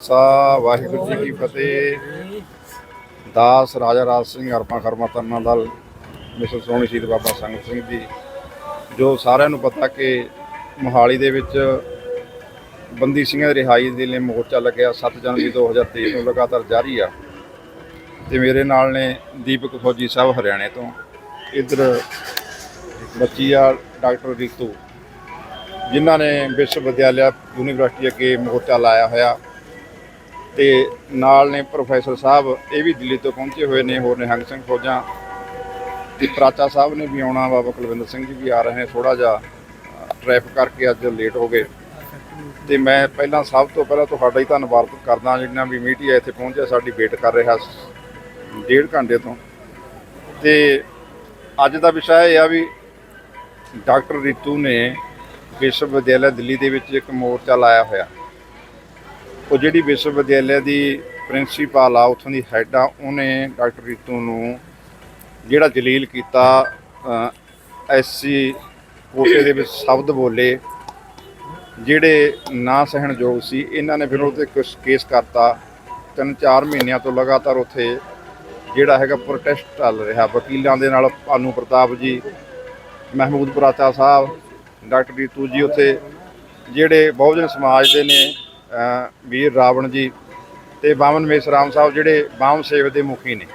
ਸਾ ਵਾਹਿਗੁਰੂ ਜੀ ਕੀ ਫਤਿਹ। ਦਾਸ ਰਾਜਾ ਰਾਜ ਸਿੰਘ ਅਰਪਾ ਖਰਮਾ ਤਰਨਾ ਦਲ ਮਿਸਰ ਸੋਹਣੀ ਸ਼ਹੀਦ ਬਾਬਾ ਸੰਗਤ ਸਿੰਘ ਜੀ, ਜੋ ਸਾਰਿਆਂ ਨੂੰ ਪਤਾ ਕਿ ਮੋਹਾਲੀ ਦੇ ਵਿੱਚ ਬੰਦੀ ਸਿੰਘਾਂ ਦੀ ਰਿਹਾਈ ਦੇ ਲਈ ਮੋਰਚਾ ਲੱਗਿਆ 7 ਜਨਵਰੀ 2023 ਤੋਂ ਲਗਾਤਾਰ ਜਾਰੀ ਆ। ਤੇ ਮੇਰੇ ਨਾਲ ਨੇ ਦੀਪਕ ਫੌਜੀ ਸਾਹਿਬ ਹਰਿਆਣੇ ਤੋਂ। ਇਧਰ ਬੱਚੀ ਆ, ਡਾਕਟਰ ਰਿਤੂ, ਜਿਨ੍ਹਾਂ ਨੇ ਵਿਸ਼ਵ ਵਿਦਿਆਲਿਆ ਯੂਨੀਵਰਸਿਟੀ ਅੱਗੇ ਮੋਰਚਾ ਲਾਇਆ ਹੋਇਆ। ਤੇ ਨਾਲ ਨੇ ਪ੍ਰੋਫੈਸਰ ਸਾਹਿਬ ਇਹ ਵੀ ਦਿੱਲੀ ਤੋਂ ਪਹੁੰਚੇ ਹੋਏ ਨੇ, ਹੋਰ ਨਿਹੰਗ ਸਿੰਘ ਫੌਜਾਂ ਤੇ ਪ੍ਰਾਚਾ ਸਾਹਿਬ ਨੇ ਵੀ ਆਉਣਾ ਬਾਬਾ ਕੁਲਵਿੰਦਰ ਸਿੰਘ ਜੀ ਵੀ ਆ ਰਹੇ ਨੇ ਥੋੜਾ ਜਿਹਾ ਟ੍ਰੈਫਿਕ ਕਰਕੇ ਅੱਜ ਲੇਟ ਹੋ ਗਏ। ਤੇ ਮੈਂ ਪਹਿਲਾਂ ਸਭ ਤੋਂ ਪਹਿਲਾਂ ਤੁਹਾਡਾ ਹੀ ਧੰਨਵਾਦ ਕਰਦਾ ਜਿੰਨਾ ਵੀ ਮੀਡੀਆ ਇੱਥੇ ਪਹੁੰਚਿਆ, ਸਾਡੀ ਵੇਟ ਕਰ ਰਿਹਾ ਡੇਢ ਘੰਟੇ ਤੋਂ। ਤੇ ਅੱਜ ਦਾ ਵਿਸ਼ਾ ਇਹ ਆ ਵੀ ਡਾਕਟਰ ਰਿਤੂ ਨੇ ਵਿਸ਼ਵ ਵਿਦਿਆਲਿਆ ਦਿੱਲੀ ਦੇ ਵਿੱਚ ਇੱਕ ਮੋਰਚਾ ਲਾਇਆ ਹੋਇਆ। ਉਹ ਜਿਹੜੀ ਵਿਸ਼ਵ ਵਿਦਿਆਲਿਆ ਦੀ ਪ੍ਰਿੰਸੀਪਲ ਆ, ਉੱਥੋਂ ਦੀ ਹੈੱਡ ਆ, ਉਹਨੇ ਡਾਕਟਰ ਰੀਤੂ ਨੂੰ ਜਿਹੜਾ ਜਲੀਲ ਕੀਤਾ ਐਸਸੀ ਕੋਟੇ ਦੇ ਵਿੱਚ ਸ਼ਬਦ ਬੋਲੇ, ਜਿਹੜੇ ਨਾ ਸਹਿਣਯੋਗ ਸੀ, ਇਹਨਾਂ ਨੇ ਫਿਰ ਉਹਤੇ ਕੁਝ ਕੇਸ ਕਰਤਾ। ਤਿੰਨ ਚਾਰ ਮਹੀਨਿਆਂ ਤੋਂ ਲਗਾਤਾਰ ਉੱਥੇ ਜਿਹੜਾ ਹੈਗਾ ਪ੍ਰੋਟੈਸਟ ਚੱਲ ਰਿਹਾ। ਵਕੀਲਾਂ ਦੇ ਨਾਲ ਭਾਨੂ ਪ੍ਰਤਾਪ ਜੀ, ਮਹਿਮੂਦ ਪ੍ਰਾਚਾ ਸਾਹਿਬ, ਡਾਕਟਰ ਰੀਤੂ ਜੀ ਉੱਥੇ, ਜਿਹੜੇ ਬਹੁਜਨ ਸਮਾਜ ਦੇ ਨੇ ਵੀਰ ਰਾਵਣ ਜੀ ਤੇ ਬਾਮਨ ਮੇਸਰਾਮ ਸਾਹਿਬ ਜਿਹੜੇ ਬਾਮ ਸੇਵ ਦੇ ਮੁਖੀ ਨੇ।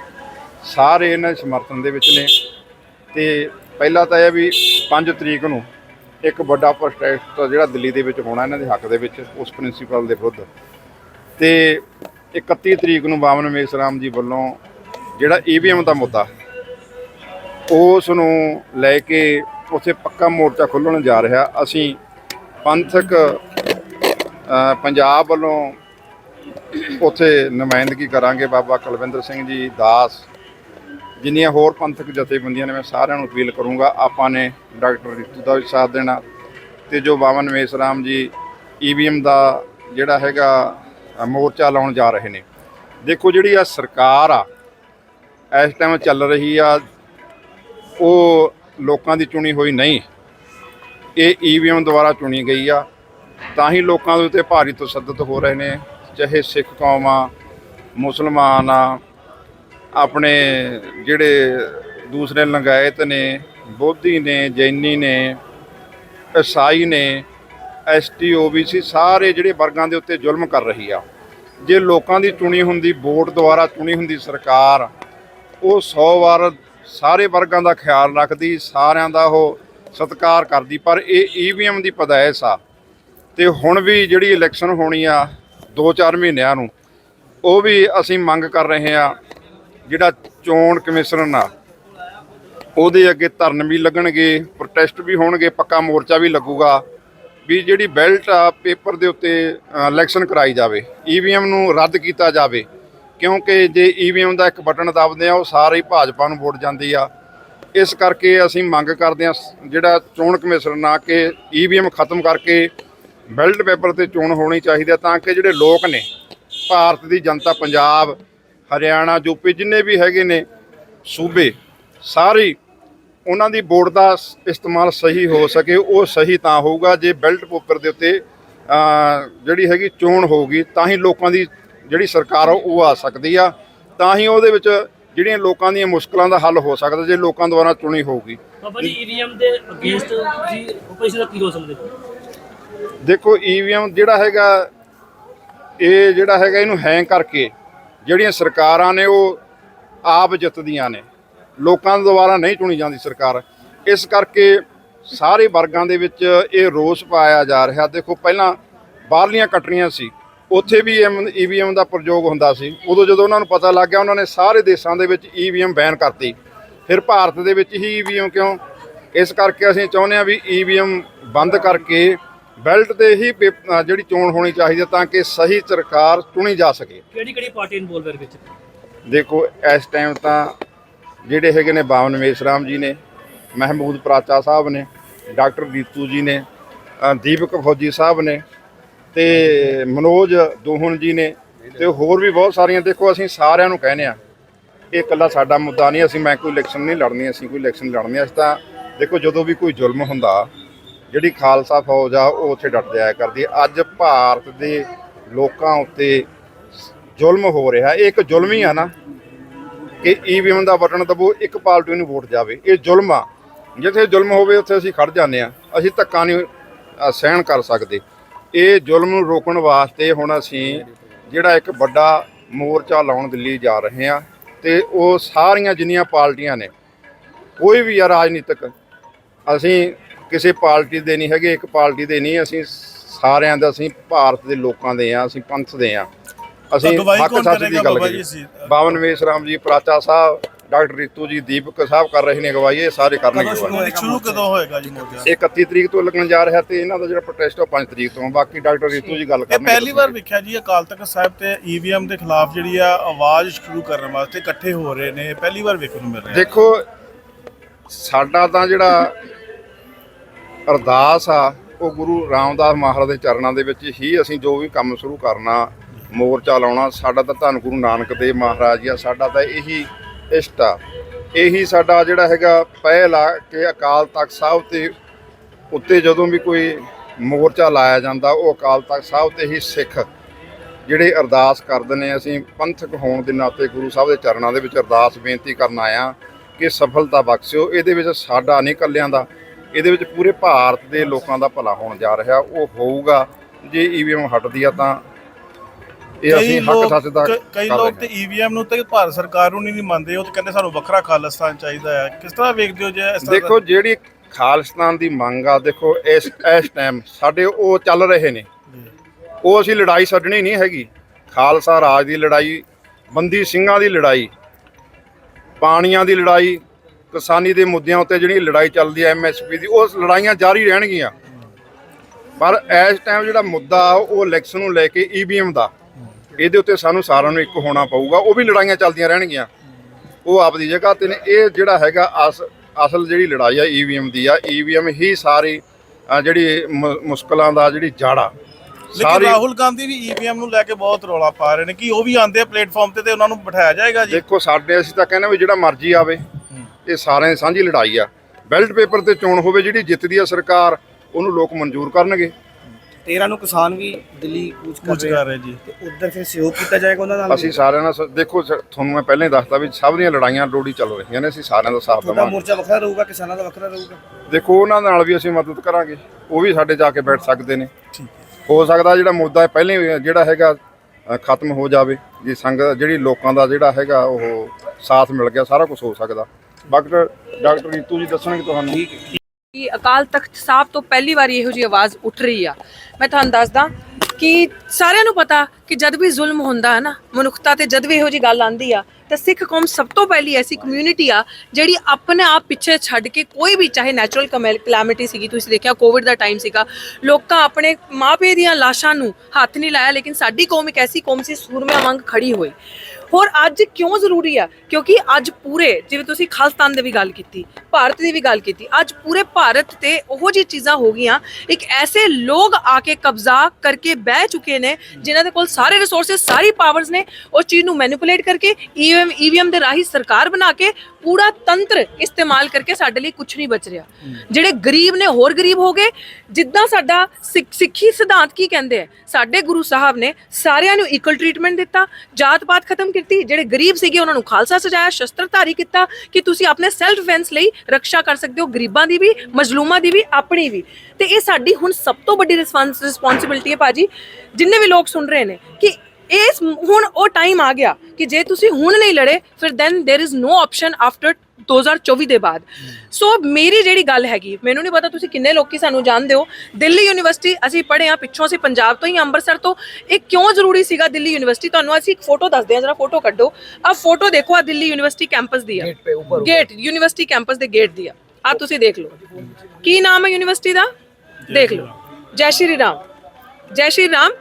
ਸਾਰੇ ਇਹਨਾਂ ਦੇ ਸਮਰਥਨ ਦੇ ਵਿੱਚ ਨੇ। ਤੇ ਪਹਿਲਾਂ ਤਾਂ ਇਹ ਵੀ 5 ਤਰੀਕ ਨੂੰ ਇੱਕ ਵੱਡਾ ਪ੍ਰੋਟੈਸਟ ਜਿਹੜਾ ਦਿੱਲੀ ਦੇ ਵਿੱਚ ਹੋਣਾ ਇਹਨਾਂ ਦੇ ਹੱਕ ਦੇ ਵਿੱਚ, ਉਸ ਪ੍ਰਿੰਸੀਪਲ ਦੇ ਵਿਰੁੱਧ। ਤੇ 31 ਤਰੀਕ ਨੂੰ ਬਾਮਨ ਮੇਸਰਾਮ ਜੀ ਵੱਲੋਂ ਜਿਹੜਾ ਈਵੀਐਮ ਦਾ ਮੁੱਦਾ, ਉਸ ਨੂੰ ਲੈ ਕੇ ਉੱਥੇ ਪੱਕਾ ਮੋਰਚਾ ਖੁੱਲਣ ਜਾ ਰਿਹਾ। ਅਸੀਂ ਪੰਥਕ ਪੰਜਾਬ ਵੱਲੋਂ ਉੱਥੇ ਨੁਮਾਇੰਦਗੀ ਕਰਾਂਗੇ ਬਾਬਾ ਕੁਲਵਿੰਦਰ ਸਿੰਘ ਜੀ ਦਾਸ। ਜਿੰਨੀਆਂ ਹੋਰ ਪੰਥਕ ਜਥੇਬੰਦੀਆਂ ਨੇ ਮੈਂ ਸਾਰਿਆਂ ਨੂੰ ਅਪੀਲ ਕਰੂੰਗਾ, ਆਪਾਂ ਨੇ ਡਾਕਟਰ ਰਿਤੂ ਦਾ ਵੀ ਸਾਥ ਦੇਣਾ ਤੇ ਜੋ ਬਾਵਨ ਮੇਸਰਾਮ ਜੀ ਈਵੀਐਮ ਦਾ ਜਿਹੜਾ ਹੈਗਾ ਮੋਰਚਾ ਲਾਉਣ ਜਾ ਰਹੇ ਨੇ। ਦੇਖੋ ਜਿਹੜੀ ਆ ਸਰਕਾਰ ਆ, ਇਸ ਟਾਈਮ ਚੱਲ ਰਹੀ ਆ, ਉਹ ਲੋਕਾਂ ਦੀ ਚੁਣੀ ਹੋਈ ਨਹੀਂ। ਇਹ ਈਵੀਐਮ ਦੁਆਰਾ ਚੁਣੀ ਗਈ ਆ। ਤਾਂ ਹੀ ਲੋਕਾਂ ਦੇ ਉੱਤੇ ਭਾਰੀ ਤਸੱਦਦ ਹੋ ਰਹੇ ਨੇ, ਚਾਹੇ ਸਿੱਖ ਕੌਮ ਆ ਮੁਸਲਮਾਨ ਆ, ਆਪਣੇ ਜਿਹੜੇ ਦੂਸਰੇ ਲੰਗਾਇਤ ਨੇ, ਬੋਧੀ ਨੇ, ਜੈਨੀ ਨੇ, ਈਸਾਈ ਨੇ ਐਸਟੀ ਓਬੀਸੀ ਸਾਰੇ ਜਿਹੜੇ ਵਰਗਾਂ ਦੇ ਉੱਤੇ ਜ਼ੁਲਮ ਕਰ ਰਹੀ ਆ। ਜੇ ਲੋਕਾਂ ਦੀ ਚੁਣੀ ਹੁੰਦੀ ਵੋਟ ਦੁਆਰਾ ਚੁਣੀ ਹੁੰਦੀ ਸਰਕਾਰ, ਉਹ 100 ਵਾਰ ਸਾਰੇ ਵਰਗਾਂ ਦਾ ਖਿਆਲ ਰੱਖਦੀ, ਸਾਰਿਆਂ ਦਾ ਉਹ ਸਤਿਕਾਰ ਕਰਦੀ, ਪਰ ਇਹ ਈਵੀਐਮ ਦੀ ਪਦਾਇਸ਼ ਆ। ਤੇ ਹੁਣ ਵੀ ਜਿਹੜੀ ਇਲੈਕਸ਼ਨ ਹੋਣੀ ਆ 2-4 ਮਹੀਨਿਆਂ ਨੂੰ, ਉਹ ਵੀ ਅਸੀਂ ਮੰਗ ਕਰ ਰਹੇ ਆ ਜਿਹੜਾ ਚੋਣ ਕਮਿਸ਼ਨਰ ਆ, ਉਹਦੇ ਅੱਗੇ ਧਰਨ ਵੀ ਲੱਗਣਗੇ ਪ੍ਰੋਟੈਸਟ ਵੀ ਹੋਣਗੇ, ਪੱਕਾ ਮੋਰਚਾ ਵੀ ਲੱਗੂਗਾ, ਵੀ ਜਿਹੜੀ ਬੈਲਟ ਆ ਪੇਪਰ ਦੇ ਉੱਤੇ ਇਲੈਕਸ਼ਨ ਕਰਾਈ ਜਾਵੇ ਈਵੀਐਮ ਨੂੰ ਰੱਦ ਕੀਤਾ ਜਾਵੇ, ਕਿਉਂਕਿ ਜੇ ਈਵੀਐਮ ਦਾ ਇੱਕ ਬਟਨ ਦਬਦੇ ਆ, ਉਹ ਸਾਰੇ ਹੀ ਭਾਜਪਾ ਨੂੰ ਵੋਟ ਜਾਂਦੀ ਆ। ਇਸ ਕਰਕੇ ਅਸੀਂ ਮੰਗ ਕਰਦੇ ਆ ਜਿਹੜਾ ਚੋਣ ਕਮਿਸ਼ਨਰ ਆ, ਕਿ ਈਵੀਐਮ ਖਤਮ ਕਰਕੇ ਬੈਲਟ ਪੇਪਰ ਤੇ ਚੋਣ ਹੋਣੀ ਚਾਹੀਦੀ ਹੈ ਤਾਂ ਕਿ ਜਿਹੜੇ ਲੋਕ ਨੇ, ਭਾਰਤ ਦੀ ਜਨਤਾ, ਪੰਜਾਬ, ਹਰਿਆਣਾ, ਯੂਪੀ ਜਿੰਨੇ ਵੀ ਹੈਗੇ ਨੇ, ਸੂਬੇ, ਸਾਰੇ ਉਹਨਾਂ ਦੀ ਵੋਟ ਦਾ ਇਸਤੇਮਾਲ ਸਹੀ ਹੋ ਸਕੇ, ਉਹ ਸਹੀ ਤਾਂ ਹੋਊਗਾ। ਜੇ ਬੈਲਟ ਪੇਪਰ ਦੇ ਉੱਤੇ ਜਿਹੜੀ ਹੈਗੀ ਚੋਣ ਹੋਊਗੀ, ਤਾਂ ਹੀ ਲੋਕਾਂ ਦੀ ਜਿਹੜੀ ਸਰਕਾਰ ਆ, ਉਹ ਆ ਸਕਦੀ ਆ। ਤਾਂ ਹੀ ਉਹਦੇ ਵਿੱਚ ਜਿਹੜੀਆਂ ਲੋਕਾਂ ਦੀਆਂ ਮੁਸ਼ਕਲਾਂ ਦਾ ਹੱਲ ਹੋ ਸਕਦਾ, ਜੇ ਲੋਕਾਂ ਦੁਆਰਾ ਚੁਣੀ ਹੋਊਗੀ। ਬਾਬਾ ਜੀ ਈਵੀਐਮ ਦੇ ਅਗੇਂਸਟ ਜੀ ਆਪੋਜੀਸ਼ਨ ਦਾ ਕੀ ਰੋਲ ਸਮਝਦੇ ਦੇਖੋ ਈਵੀਐਮ ਜਿਹੜਾ ਹੈਗਾ, ਇਹ ਜਿਹੜਾ ਹੈਗਾ ਇਹਨੂੰ ਹੈਂਗ ਕਰਕੇ ਜਿਹੜੀਆਂ ਸਰਕਾਰਾਂ ਨੇ ਉਹ ਆਪ ਜਿੱਤਦੀਆਂ ਨੇ, ਲੋਕਾਂ ਦੇ ਦੁਆਰਾ ਨਹੀਂ ਚੁਣੀ ਜਾਂਦੀ ਸਰਕਾਰ। ਇਸ ਕਰਕੇ ਸਾਰੇ ਵਰਗਾਂ ਦੇ ਵਿੱਚ ਇਹ ਰੋਸ ਪਾਇਆ ਜਾ ਰਿਹਾ। ਦੇਖੋ ਪਹਿਲਾਂ ਬਾਹਰਲੀਆਂ ਕੰਟਰੀਆਂ ਸੀ, ਉੱਥੇ ਵੀ ਈਵੀਐਮ ਦਾ ਪ੍ਰਯੋਗ ਹੁੰਦਾ ਸੀ। ਉਦੋਂ ਜਦੋਂ ਉਹਨਾਂ ਨੂੰ ਪਤਾ ਲੱਗ ਗਿਆ, ਉਹਨਾਂ ਨੇ ਸਾਰੇ ਦੇਸ਼ਾਂ ਦੇ ਵਿੱਚ ਈਵੀਐਮ ਬੈਨ ਕਰਤੀ। ਫਿਰ ਭਾਰਤ ਦੇ ਵਿੱਚ ਹੀ ਈਵੀਐਮ ਕਿਉਂ? ਇਸ ਕਰਕੇ ਅਸੀਂ ਚਾਹੁੰਦੇ ਹਾਂ ਵੀ ਈਵੀਐਮ ਬੰਦ ਕਰਕੇ ਬੈਲਟ ਤੇ ਹੀ ਪੇਪ- ਜਿਹੜੀ ਚੋਣ ਹੋਣੀ ਚਾਹੀਦੀ ਹੈ ਤਾਂ ਕਿ ਸਹੀ ਸਰਕਾਰ ਚੁਣੀ ਜਾ ਸਕੇ। ਕਿਹੜੀ ਕਿਹੜੀ ਪਾਰਟੀ ਇਨਵੋਲਵ ਹੈ ਇਹਦੇ ਵਿੱਚ? ਦੇਖੋ ਇਸ ਟਾਈਮ ਤਾਂ ਜਿਹੜੇ ਹੈਗੇ ਨੇ ਬਾਵਨ ਮੇਸ਼ਰਾਮ ਜੀ ਨੇ ਮਹਿਮੂਦ ਪ੍ਰਾਚਾ ਸਾਹਿਬ ਨੇ ਡਾਕਟਰ ਰੀਤੂ ਜੀ ਨੇ ਅ, ਦੀਪਕ ਫੌਜੀ ਸਾਹਿਬ ਨੇ ਤੇ ਮਨੋਜ ਦੋਹਨ ਜੀ ਨੇ ਤੇ ਹੋਰ ਵੀ ਬਹੁਤ ਸਾਰੀਆਂ। ਦੇਖੋ ਅਸੀਂ ਸਾਰਿਆਂ ਨੂੰ ਕਹਿੰਦੇ ਆ ਇਹ ਇਕੱਲਾ ਸਾਡਾ ਮੁੱਦਾ ਨਹੀਂ ਅਸੀਂ ਮੈਂ ਕੋਈ ਇਲੈਕਸ਼ਨ ਨਹੀਂ ਲੜਨੀ ਅਸੀਂ ਕੋਈ ਇਲੈਕਸ਼ਨ ਲੜਨੀ ਅਸੀਂ ਤਾਂ ਦੇਖੋ ਜਦੋਂ ਵੀ ਕੋਈ ਜ਼ੁਲਮ ਹੁੰਦਾ ਜਿਹੜੀ ਖਾਲਸਾ ਫੌਜ ਆ, ਉਹ ਉੱਥੇ ਡਟ ਜਾਇਆ ਕਰਦੀ ਅੱਜ ਭਾਰਤ ਦੇ ਲੋਕਾਂ ਉੱਤੇ ਜ਼ੁਲਮ ਹੋ ਰਿਹਾ ਇਹ ਇੱਕ ਜ਼ੁਲਮ ਹੀ ਆ ਨਾ ਕਿ ਈਵੀਐਮ ਦਾ ਬਟਨ ਦਬੋ, ਇੱਕ ਪਾਰਟੀ ਨੂੰ ਵੋਟ ਜਾਵੇ। ਇਹ ਜ਼ੁਲਮ ਆ। ਜਿੱਥੇ ਜ਼ੁਲਮ ਹੋਵੇ, ਉੱਥੇ ਅਸੀਂ ਖੜ ਜਾਂਦੇ ਆ ਅਸੀਂ ਧੱਕਾ ਨਹੀਂ ਸਹਿਣ ਕਰ ਸਕਦੇ। ਇਹ ਜ਼ੁਲਮ ਨੂੰ ਰੋਕਣ ਵਾਸਤੇ ਹੁਣ ਅਸੀਂ ਜਿਹੜਾ ਇੱਕ ਵੱਡਾ ਮੋਰਚਾ ਲਾਉਣ ਦਿੱਲੀ ਜਾ ਰਹੇ ਆ ਤੇ ਉਹ ਸਾਰੀਆਂ ਜਿੰਨੀਆਂ ਪਾਰਟੀਆਂ ਨੇ, ਕੋਈ ਵੀ ਆ ਰਾਜਨੀਤਿਕ, ਅਸੀਂ ਕਿਸੇ ਪਾਰਟੀ ਦੇ ਨਹੀਂ ਹੈਗੇ ਇੱਕ ਪਾਰਟੀ ਦੇ ਨਹੀਂ ਅਸੀਂ ਸਾਰਿਆਂ ਦਾ ਅਸੀਂ ਭਾਰਤ ਦੇ ਲੋਕਾਂ ਦੇ ਆ ਅਸੀਂ ਪੰਥ ਦੇ ਆ ਅਸੀਂ ਹੱਕ ਸੱਚ ਦੀ ਗੱਲ ਕਰੀਏ? ਬਾਵਨ ਵੇਸਰਾਮ ਜੀ ਪ੍ਰਾਚਾ ਸਾਹਿਬ ਡਾਕਟਰ ਰੀਤੂ ਜੀ ਦੀਪਕ ਸਾਹਿਬ ਕਰ ਰਹੇ ਨੇ ਅਗਵਾਈ ਇਹ ਸਾਰੇ ਕਰਨਗੇ ਕਦੋਂ ਅਗਵਾਈ। ਸ਼ੁਰੂ ਕਦੋਂ ਹੋਏਗਾ ਜੀ ਮੋਰਚਾ? ਇਹ 31 ਤਰੀਕ ਤੋਂ ਲੱਗਣ ਜਾ ਰਿਹਾ ਤੇ ਇਹਨਾਂ ਦਾ ਜਿਹੜਾ ਪ੍ਰੋਟੈਸਟ ਉਹ 5 ਤਰੀਕ ਤੋਂ ਬਾਕੀ ਡਾਕਟਰ ਰੀਤੂ ਜੀ ਗੱਲ ਇਹ ਕਰਨਗੇ ਪਹਿਲੀ ਵਾਰ ਵੇਖਿਆ ਜੀ ਅਕਾਲ ਤਖਤ ਸਾਹਿਬ ਤੇ ਈਵੀਐਮ ਦੇ ਖਿਲਾਫ ਜਿਹੜੀ ਆ ਆਵਾਜ਼ ਸ਼ੁਰੂ ਕਰਨ ਵਾਸਤੇ ਇਕੱਠੇ ਹੋ ਰਹੇ ਨੇ। ਪਹਿਲੀ ਵਾਰ ਵੇਖਣ ਨੂੰ ਮਿਲ ਰਿਹਾ। ਦੇਖੋ ਸਾਡਾ ਤਾਂ ਜਿਹੜਾ ਅਰਦਾਸ ਆ, ਉਹ ਗੁਰੂ ਰਾਮਦਾਸ ਮਹਾਰਾਜ ਦੇ ਚਰਨਾਂ ਦੇ ਵਿੱਚ ਹੀ ਅਸੀਂ ਜੋ ਵੀ ਕੰਮ ਸ਼ੁਰੂ ਕਰਨਾ, ਮੋਰਚਾ ਲਾਉਣਾ, ਸਾਡਾ ਤਾਂ ਧੰਨ ਗੁਰੂ ਨਾਨਕ ਦੇਵ ਮਹਾਰਾਜ ਜੀ ਆ, ਸਾਡਾ ਤਾਂ ਇਹੀ ਇਸ਼ਟ ਆ। ਇਹੀ ਸਾਡਾ ਜਿਹੜਾ ਹੈਗਾ ਪਹਿਲ ਆ ਕਿ ਅਕਾਲ ਤਖਤ ਸਾਹਿਬ ਤੇ ਉੱਤੇ ਜਦੋਂ ਵੀ ਕੋਈ ਮੋਰਚਾ ਲਾਇਆ ਜਾਂਦਾ, ਉਹ ਅਕਾਲ ਤਖਤ ਸਾਹਿਬ ਤੇ ਹੀ ਸਿੱਖ ਜਿਹੜੇ ਅਰਦਾਸ ਕਰਦੇ ਨੇ, ਅਸੀਂ ਪੰਥਕ ਹੋਣ ਦੇ ਨਾਤੇ ਗੁਰੂ ਸਾਹਿਬ ਦੇ ਚਰਨਾਂ ਦੇ ਵਿੱਚ ਅਰਦਾਸ ਬੇਨਤੀ ਕਰਨ ਆਇਆ ਕਿ ਸਫਲਤਾ ਬਖਸ਼ਿਓ। ਇਹਦੇ ਵਿੱਚ ਸਾਡਾ ਨਹੀਂ ਕੱਲਿਆਂ ਦਾ ਇਹਦੇ ਵਿੱਚ ਪੂਰੇ ਭਾਰਤ ਦੇ ਲੋਕਾਂ ਦਾ ਭਲਾ ਹੋਣ ਜਾ ਰਿਹਾ ਉਹ ਹੋਊਗਾ ਜੇ ਈਵੀਐਮ ਹਟਦੀ ਆ ਤਾਂ ਇਹ ਅਸੀਂ ਹੱਕ ਸੱਚ ਦਾ ਕਈ ਲੋਕ ਤੇ ਈਵੀਐਮ ਨੂੰ ਤੇ ਭਾਰਤ ਸਰਕਾਰ ਨੂੰ ਨਹੀਂ ਮੰਨਦੇ ਉਹ ਤੇ ਕਹਿੰਦੇ ਸਾਨੂੰ ਵੱਖਰਾ ਖਾਲਿਸਤਾਨ ਚਾਹੀਦਾ ਹੈ ਕਿਸ ਤਰ੍ਹਾਂ ਵੇਖਦੇ ਹੋ ਜੇ ਇਸ। ਤਰ੍ਹਾਂ ਦੇਖੋ ਜਿਹੜੀ ਖਾਲਿਸਤਾਨ ਦੀ ਮੰਗ ਆ ਦੇਖੋ ਇਸ ਇਸ ਟਾਈਮ ਸਾਡੇ ਉਹ ਚੱਲ ਰਹੇ ਨੇ। ਉਹ ਅਸੀਂ ਲੜਾਈ ਛੱਡਣੀ ਨਹੀਂ ਹੈਗੀ ਖਾਲਸਾ ਰਾਜ ਦੀ ਲੜਾਈ ਬੰਦੀ ਸਿੰਘਾਂ ਦੀ ਲੜਾਈ ਪਾਣੀਆਂ ਦੀ ਲੜਾਈ ਕਿਸਾਨੀ ਦੇ ਮੁੱਦਿਆਂ ਉੱਤੇ ਜਿਹੜੀ ਲੜਾਈ ਚੱਲਦੀ ਹੈ ਐਮਐਸਪੀ ਦੀ ਉਹ ਲੜਾਈਆਂ ਜਾਰੀ ਰਹਿਣਗੀਆਂ। ਪਰ ਇਸ ਟਾਈਮ ਜਿਹੜਾ ਮੁੱਦਾ ਉਹ ਇਲੈਕਸ਼ਨ ਨੂੰ ਲੈ ਕੇ ਈਵੀਐਮ ਦਾ ਇਹਦੇ ਉੱਤੇ ਸਾਨੂੰ ਸਾਰਿਆਂ ਨੂੰ ਇੱਕ ਹੋਣਾ ਪਊਗਾ ਉਹ ਵੀ ਲੜਾਈਆਂ ਚੱਲਦੀਆਂ ਰਹਿਣਗੀਆਂ। ਉਹ ਆਪਦੀ ਜਗ੍ਹਾ ਤੇ ਨੇ ਇਹ ਜਿਹੜਾ ਹੈਗਾ ਅਸ ਅਸਲ ਜਿਹੜੀ ਲੜਾਈ ਆ ਈਵੀਐਮ ਦੀ ਆ ਈਵੀਐਮ ਹੀ ਸਾਰੀ ਜਿਹੜੀ ਮੁਸ਼ਕਲਾਂ ਦਾ ਜਿਹੜੀ ਜੜਾ ਲੇਕਿਨ ਰਾਹੁਲ ਗਾਂਧੀ ਵੀ ਈਵੀਐਮ ਨੂੰ ਲੈ ਕੇ ਬਹੁਤ ਰੌਲਾ ਪਾ ਰਹੇ ਨੇ ਕਿ ਉਹ ਵੀ ਆਂਦੇ ਆ ਪਲੇਟਫਾਰਮ ਤੇ ਤੇ ਉਹਨਾਂ ਨੂੰ ਬਿਠਾਇਆ ਜਾਏਗਾ ਜੀ? ਦੇਖੋ ਸਾਡੇ ਅਸੀਂ ਤਾਂ ਕਹਿੰਦੇ ਵੀ ਜਿਹੜਾ ਮਰਜ਼ੀ ਆਵੇ। ਇਹ ਸਾਰਿਆਂ ਦੀ ਸਾਂਝੀ ਲੜਾਈ ਆ। ਬੈਲਟ ਪੇਪਰ ਤੇ ਚੋਣ ਹੋਵੇ ਜਿਹੜੀ ਜਿੱਤਦੀ ਆ ਸਰਕਾਰ ਉਹਨੂੰ ਲੋਕ ਮਨਜ਼ੂਰ ਕਰਨਗੇ। 13 ਨੂੰ ਕਿਸਾਨ ਵੀ ਦਿੱਲੀ ਕੂਚ ਕਰ ਰਹੇ ਜੀ। ਤੇ ਉਧਰ ਫਿਰ ਸਹਿਯੋਗ ਕੀਤਾ ਜਾਏਗਾ ਉਹਨਾਂ ਨਾਲ? ਅਸੀਂ ਸਾਰਿਆਂ ਨਾਲ ਦੇਖੋ ਤੁਹਾਨੂੰ ਮੈਂ ਪਹਿਲਾਂ ਹੀ ਦੱਸਤਾ ਵੀ ਸਭ ਦੀਆਂ ਲੜਾਈਆਂ ਲੋੜੀ ਚੱਲ ਰਹੀਆਂ ਨੇ ਅਸੀਂ ਸਾਰਿਆਂ ਦਾ ਸਾਥ ਦੇਵਾਂਗੇ। ਮੋਰਚਾ ਵੱਖਰਾ ਰਹੂਗਾ ਕਿਸਾਨਾਂ ਦਾ ਵੱਖਰਾ ਰਹੂਗਾ? ਦੇਖੋ ਉਹਨਾਂ ਨਾਲ ਵੀ ਅਸੀਂ ਮਦਦ ਕਰਾਂਗੇ। ਉਹ ਵੀ ਸਾਡੇ ਜਾ ਕੇ ਬੈਠ ਸਕਦੇ ਨੇ। ਠੀਕ ਹੋ। ਸਕਦਾ ਜਿਹੜਾ ਮੁੱਦਾ ਪਹਿਲਾਂ ਹੀ ਜਿਹੜਾ ਹੈਗਾ ਖਤਮ ਹੋ ਜਾਵੇ ਜੇ ਸੰਗਤ ਜਿਹੜੀ ਲੋਕਾਂ ਦਾ ਜਿਹੜਾ ਹੈਗਾ ਉਹ ਸਾਥ ਮਿਲ ਗਿਆ ਸਾਰਾ ਕੁਝ ਹੋ ਸਕਦਾ। ਡਾਕਟਰ ਡਾਕਟਰ ਰੀਤੂ ਜੀ ਦੱਸਣਗੇ ਤੁਹਾਨੂੰ। ਕਿ ਅਕਾਲ ਤਖਤ ਸਾਹਿਬ ਤੋਂ ਪਹਿਲੀ ਵਾਰੀ ਇਹੋ ਜੀ ਆਵਾਜ਼ ਉੱਠ ਰਹੀ ਆ। ਮੈਂ ਤੁਹਾਨੂੰ ਦੱਸਦਾ ਕਿ ਸਾਰਿਆਂ ਨੂੰ ਪਤਾ ਕਿ ਜਦ ਵੀ ਜ਼ੁਲਮ ਹੁੰਦਾ ਹੈ ਨਾ ਮਨੁੱਖਤਾ ਤੇ ਜਦ ਵੀ ਇਹੋ ਜੀ ਗੱਲ ਆਂਦੀ ਆ ਤਾਂ ਸਿੱਖ ਕੌਮ ਸਭ ਤੋਂ ਪਹਿਲੀ ਐਸੀ ਕਮਿਊਨਿਟੀ ਆ ਜਿਹੜੀ ਆਪਣੇ ਆਪ ਪਿੱਛੇ ਛੱਡ ਕੇ ਕੋਈ ਵੀ ਚਾਹੇ ਨੈਚੁਰਲ ਕਲੈਮਿਟੀ ਸੀਗੀ ਤੁਸੀਂ ਦੇਖਿਆ ਕੋਵਿਡ ਦਾ ਟਾਈਮ ਸੀਗਾ ਲੋਕਾਂ ਆਪਣੇ ਮਾਪੇ ਦੀਆਂ ਲਾਸ਼ਾਂ ਨੂੰ ਹੱਥ ਨਹੀਂ ਲਾਇਆ ਲੇਕਿਨ ਸਾਡੀ ਕੌਮ ਇੱਕ ਐਸੀ ਕੌਮ ਸੀ ਸੂਰਮਿਆਂ ਵਾਂਗ ਖੜੀ ਹੋਈ। ਹੋਰ ਅੱਜ ਕਿਉਂ ਜ਼ਰੂਰੀ ਆ? ਕਿਉਂਕਿ ਅੱਜ ਪੂਰੇ, ਜਿਵੇਂ ਤੁਸੀਂ ਖਾਲਸਤਾਨ ਦੀ ਵੀ ਗੱਲ ਕੀਤੀ, ਭਾਰਤ ਦੀ ਵੀ ਗੱਲ ਕੀਤੀ, ਅੱਜ ਪੂਰੇ ਭਾਰਤ ਤੇ ਉਹੋ ਜਿਹੀ ਚੀਜ਼ਾਂ ਹੋ ਗਈਆਂ, ਇੱਕ ਐਸੇ ਲੋਕ ਆ ਕੇ ਕਬਜ਼ਾ ਕਰਕੇ ਬਹਿ ਚੁੱਕੇ ਨੇ, ਜਿਨ੍ਹਾਂ ਦੇ ਕੋਲ ਸਾਰੇ ਰਿਸੋਰਸਸ ਸਾਰੀ ਪਾਵਰਸ ਨੇ, ਉਸ ਚੀਜ਼ ਨੂੰ ਮੈਨੀਪੂਲੇਟ ਕਰਕੇ ਈਵੀਐਮ ਈਵੀਐਮ ਦੇ ਰਾਹੀਂ ਸਰਕਾਰ ਬਣਾ ਕੇ ਪੂਰਾ ਤੰਤਰ ਇਸਤੇਮਾਲ ਕਰਕੇ ਸਾਡੇ ਲਈ ਕੁਝ ਨਹੀਂ ਬਚ ਰਿਹਾ। ਜਿਹੜੇ ਗਰੀਬ ਨੇ ਹੋਰ ਗਰੀਬ ਹੋ ਗਏ ਜਿੱਦਾਂ ਸਾਡਾ ਸਿੱਖ- ਸਿੱਖੀ ਸਿਧਾਂਤ ਕੀ ਕਹਿੰਦੇ ਆ? ਸਾਡੇ ਗੁਰੂ ਸਾਹਿਬ ਨੇ ਸਾਰਿਆਂ ਨੂੰ ਇਕੁਅਲ ਟ੍ਰੀਟਮੈਂਟ ਦਿੱਤਾ ਜਾਤ ਪਾਤ ਖਤਮ ਕੀਤੀ ਜਿਹੜੇ ਗਰੀਬ ਸੀਗੇ ਉਹਨਾਂ ਨੂੰ ਖਾਲਸਾ ਸਜਾਇਆ ਸ਼ਸਤਰ ਧਾਰੀ ਕੀਤਾ ਕਿ ਤੁਸੀਂ ਆਪਣੇ ਸੈਲਫ ਡਿਫੈਂਸ ਲਈ ਰੱਖਿਆ ਕਰ ਸਕਦੇ ਹੋ ਗਰੀਬਾਂ ਦੀ ਵੀ ਮਜ਼ਲੂਮਾਂ ਦੀ ਵੀ ਆਪਣੀ ਵੀ। ਤੇ ਇਹ ਸਾਡੀ ਹੁਣ ਸਭ ਤੋਂ ਵੱਡੀ ਰਿਸਪੌਂਸਿਬਿਲਟੀ ਹੈ ਭਾਜੀ। ਜਿੰਨੇ ਵੀ ਲੋਕ ਸੁਣ ਰਹੇ ਨੇ ਕਿ ਇਸ ਹੁਣ ਉਹ ਟਾਈਮ ਆ ਗਿਆ ਕਿ ਜੇ ਤੁਸੀਂ ਹੁਣ ਨਹੀਂ ਲੜੇ ਫਿਰ then there is no option after 2024 ਦੇ ਬਾਅਦ ਸੋ ਮੇਰੀ ਜਿਹੜੀ ਗੱਲ ਹੈਗੀ ਮੈਨੂੰ ਨਹੀਂ ਪਤਾ ਤੁਸੀਂ ਕਿੰਨੇ ਲੋਕੀ ਸਾਨੂੰ ਜਾਣਦੇ ਹੋ ਦਿੱਲੀ ਯੂਨੀਵਰਸਿਟੀ ਅਸੀਂ ਪੜ੍ਹੇ ਆ ਪਿੱਛੋਂ ਅਸੀਂ ਪੰਜਾਬ ਤੋਂ ਹੀ ਅੰਮ੍ਰਿਤਸਰ ਤੋਂ ਇਹ ਕਿਉਂ ਜ਼ਰੂਰੀ ਸੀਗਾ ਦਿੱਲੀ ਯੂਨੀਵਰਸਿਟੀ ਤੁਹਾਨੂੰ ਅਸੀਂ ਇੱਕ ਫੋਟੋ ਦੱਸਦੇ ਹਾਂ ਜਰਾ ਫੋਟੋ ਕੱਢੋ ਆ ਫੋਟੋ ਦੇਖੋ ਆ ਦਿੱਲੀ ਯੂਨੀਵਰਸਿਟੀ ਕੈਂਪਸ ਦੀ ਆ ਗੇਟ ਯੂਨੀਵਰਸਿਟੀ ਕੈਂਪਸ ਦੇ ਗੇਟ ਦੀ ਆ ਆ ਤੁਸੀਂ ਦੇਖ ਲਓ ਕੀ ਨਾਮ ਹੈ ਯੂਨੀਵਰਸਿਟੀ ਦਾ ਦੇਖ ਲਓ ਜੈ ਸ਼੍ਰੀ ਰਾਮ ਜੈ ਸ਼੍ਰੀ ਰਾਮ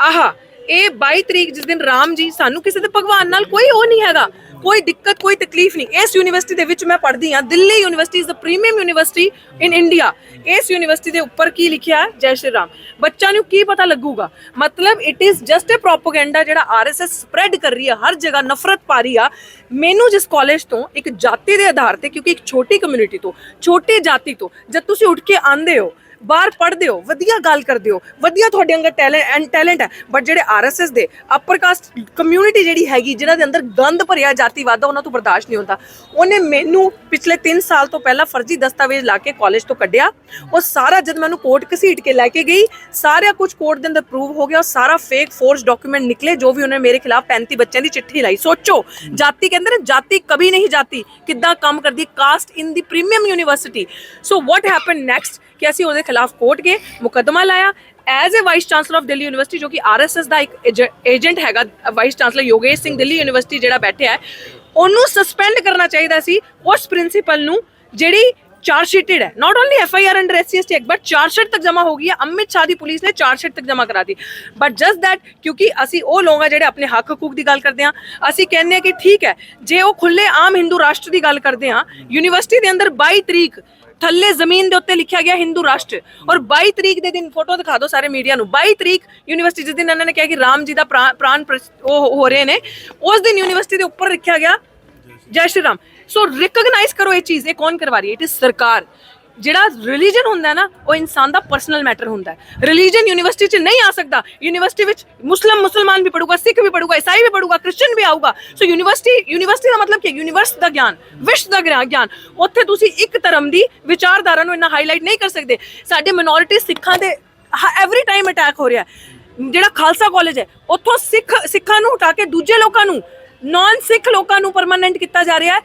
ਆਹਾ ਇਹ 22 ਤਰੀਕ ਜਿਸ ਦਿਨ ਰਾਮ ਜੀ ਸਾਨੂੰ ਕਿਸੇ ਦੇ ਭਗਵਾਨ ਨਾਲ ਕੋਈ ਉਹ ਨਹੀਂ ਹੈਗਾ, ਕੋਈ ਦਿੱਕਤ, ਕੋਈ ਤਕਲੀਫ ਨਹੀਂ। ਇਸ ਯੂਨੀਵਰਸਿਟੀ ਦੇ ਵਿੱਚ ਮੈਂ ਪੜ੍ਹਦੀ ਹਾਂ, Delhi university is the premium university in India ਇਸ ਯੂਨੀਵਰਸਿਟੀ ਦੇ ਉੱਪਰ ਕੀ ਲਿਖਿਆ ਜੈ ਸ਼੍ਰੀ ਰਾਮ। ਬੱਚਿਆਂ ਨੂੰ ਕੀ ਪਤਾ ਲੱਗੂਗਾ? ਮਤਲਬ it is just a propaganda ਜਿਹੜਾ ਆਰਐਸਐਸ ਸਪਰੈਡ ਕਰ ਰਹੀ ਹੈ, ਹਰ ਜਗ੍ਹਾ ਨਫ਼ਰਤ ਪਾ ਰਹੀ ਆ। ਮੈਨੂੰ ਜਿਸ ਕਾਲਜ ਤੋਂ, ਇੱਕ ਜਾਤੀ ਦੇ ਆਧਾਰ ਤੇ, ਕਿਉਂਕਿ ਇੱਕ ਛੋਟੀ ਕਮਿਊਨਿਟੀ ਤੋਂ, ਛੋਟੀ ਜਾਤੀ ਤੋਂ, ਜਦ ਤੁਸੀਂ ਉੱਠ ਕੇ ਆਂਦੇ ਹੋ ਬਾਹਰ ਪੜ੍ਹਦੇ ਹੋ ਵਧੀਆ ਗੱਲ ਕਰਦੇ ਹੋ ਵਧੀਆ ਤੁਹਾਡੇ ਅੰਦਰ ਟੈਲੈਂਟ ਐਂਡ ਟੈਲੈਂਟ ਹੈ। ਬਟ ਜਿਹੜੇ ਆਰਐਸਐਸ ਦੇ ਅਪਰ ਕਾਸਟ ਕਮਿਊਨਿਟੀ ਜਿਹੜੀ ਹੈਗੀ, ਜਿਨ੍ਹਾਂ ਦੇ ਅੰਦਰ ਗੰਦ ਭਰਿਆ ਜਾਤੀਵਾਦ ਦਾ ਉਹਨਾਂ ਤੋਂ ਬਰਦਾਸ਼ਤ ਨਹੀਂ ਹੁੰਦਾ। ਉਹਨੇ ਮੈਨੂੰ ਪਿਛਲੇ 3 ਸਾਲ ਤੋਂ ਪਹਿਲਾਂ ਫਰਜ਼ੀ ਦਸਤਾਵੇਜ਼ ਲਾ ਕੇ ਕਾਲਜ ਤੋਂ ਕੱਢਿਆ। ਉਹ ਸਾਰਾ ਜਦ ਮੈਨੂੰ ਕੋਰਟ ਘਸੀਟ ਕੇ ਲੈ ਕੇ ਗਈ ਸਾਰਾ ਕੁਝ ਕੋਰਟ ਦੇ ਅੰਦਰ ਪ੍ਰੂਵ ਹੋ ਗਿਆ, ਉਹ ਸਾਰਾ ਫੇਕ ਫੋਰਸ ਡਾਕੂਮੈਂਟ ਨਿਕਲੇ, ਜੋ ਵੀ ਉਹਨੇ ਮੇਰੇ ਖਿਲਾਫ 35 ਬੱਚਿਆਂ ਦੀ ਚਿੱਠੀ ਲਾਈ। ਸੋਚੋ, ਜਾਤੀ ਕਹਿੰਦੇ ਨੇ, ਜਾਤੀ ਕभी ਨਹੀਂ ਜਾਤੀ, ਕਿੱਦਾਂ ਕੰਮ ਕਰਦੀ caste in the premium university so what happen next ਕਿ ਅਸੀਂ ਉਹਦੇ ਖਿਲਾਫ ਕੋਰਟ ਕੇ ਮੁਕੱਦਮਾ ਲਾਇਆ as a vice chancellor of Delhi university, ਜੋ ਕਿ ਆਰਐਸਐਸ ਦਾ ਇੱਕ ਏਜੰਟ ਹੈਗਾ, vice chancellor Yogesh Singh Delhi university ਜਿਹੜਾ ਬੈਠਿਆ ਹੈ, ਉਹਨੂੰ ਸਸਪੈਂਡ ਕਰਨਾ ਚਾਹੀਦਾ ਸੀ ਉਸ ਪ੍ਰਿੰਸੀਪਲ ਨੂੰ, ਜਿਹੜੀ ਚਾਰਜ ਸ਼ੀਟਡ ਹੈ। Not only F I R under S C S T act but charge sheet ਤੱਕ ਜਮ੍ਹਾਂ ਹੋ ਗਈ ਹੈ। ਅਮਿਤ ਸ਼ਾਹ ਦੀ ਪੁਲਿਸ ਨੇ ਚਾਰਜ ਸ਼ੀਟ ਤੱਕ ਜਮ੍ਹਾਂ ਕਰਾ ਦਿੱਤੀ। ਬਟ ਜਸਟ ਦੈਟ ਕਿਉਂਕਿ ਅਸੀਂ ਉਹ ਲੋਕ ਆ ਜਿਹੜੇ ਆਪਣੇ ਹੱਕ ਹਕੂਕ ਦੀ ਗੱਲ ਕਰਦੇ ਹਾਂ ਅਸੀਂ ਕਹਿੰਦੇ ਹਾਂ ਕਿ ਠੀਕ ਹੈ, ਜੇ ਉਹ ਖੁੱਲੇ ਆਮ ਹਿੰਦੂ ਰਾਸ਼ਟਰ ਦੀ ਗੱਲ ਕਰਦੇ ਹਾਂ ਯੂਨੀਵਰਸਿਟੀ ਦੇ ਅੰਦਰ 22 ਤਰੀਕ ਥੱਲੇ ਜ਼ਮੀਨ ਦੇ ਉੱਤੇ ਲਿਖਿਆ ਗਿਆ ਹਿੰਦੂ ਰਾਸ਼ਟਰ। ਔਰ 22 ਤਰੀਕ ਦੇ ਦਿਨ ਫੋਟੋ ਦਿਖਾ ਦਿਓ ਸਾਰੇ ਮੀਡੀਆ ਨੂੰ। 22 ਤਰੀਕ ਯੂਨੀਵਰਸਿਟੀ, ਜਿਸ ਦਿਨ ਇਹਨਾਂ ਨੇ ਕਿਹਾ ਕਿ ਰਾਮ ਜੀ ਦਾ ਪ੍ਰਾਣ ਉਹ ਹੋ ਰਹੇ ਨੇ, ਉਸ ਦਿਨ ਯੂਨੀਵਰਸਿਟੀ ਦੇ ਉੱਪਰ ਲਿਖਿਆ ਗਿਆ ਜੈ ਸ਼੍ਰੀ ਰਾਮ। ਸੋ ਰਿਕਗਨਾਈਜ਼ ਕਰੋ ਇਹ ਚੀਜ਼, ਇਹ ਕੌਣ ਕਰਵਾ ਰਹੀ ਹੈ? ਇਟ ਇਜ਼ ਸਰਕਾਰ। ਜਿਹੜਾ ਰਿਲੀਜਨ ਹੁੰਦਾ ਨਾ, ਉਹ ਇਨਸਾਨ ਦਾ ਪਰਸਨਲ ਮੈਟਰ ਹੁੰਦਾ ਹੈ। ਰਿਲੀਜਨ ਯੂਨੀਵਰਸਿਟੀ 'ਚ ਨਹੀਂ ਆ ਸਕਦਾ। ਯੂਨੀਵਰਸਿਟੀ ਵਿੱਚ ਮੁਸਲਮ ਮੁਸਲਮਾਨ ਵੀ ਪੜੂਗਾ ਸਿੱਖ ਵੀ ਪੜੂਗਾ ਈਸਾਈ ਵੀ ਪੜੂਗਾ ਕ੍ਰਿਸਚੀਅਨ ਵੀ ਆਊਗਾ। ਸੋ ਯੂਨੀਵਰਸਿਟੀ ਯੂਨੀਵਰਸਿਟੀ ਦਾ ਮਤਲਬ ਕੀ ਹੈ? ਯੂਨੀਵਰਸ ਦਾ ਗਿਆਨ ਵਿਸ਼ਵ ਦਾ ਗਿਆਨ ਉੱਥੇ ਤੁਸੀਂ ਇੱਕ ਧਰਮ ਦੀ ਵਿਚਾਰਧਾਰਾ ਨੂੰ ਇੰਨਾ ਹਾਈਲਾਈਟ ਨਹੀਂ ਕਰ ਸਕਦੇ। ਸਾਡੇ ਮਿਨੋਰਿਟੀ ਸਿੱਖਾਂ ਦੇ ਐਵਰੀ ਟਾਈਮ ਅਟੈਕ ਹੋ ਰਿਹਾ ਜਿਹੜਾ ਖਾਲਸਾ ਕਾਲਜ ਹੈ, ਉੱਥੋਂ ਸਿੱਖ, ਸਿੱਖਾਂ ਨੂੰ ਹਟਾ ਕੇ ਦੂਜੇ ਲੋਕਾਂ ਨੂੰ ਨਾਨ ਸਿੱਖ ਲੋਕਾਂ ਨੂੰ ਪਰਮਾਨੈਂਟ ਕੀਤਾ ਜਾ ਰਿਹਾ ਹੈ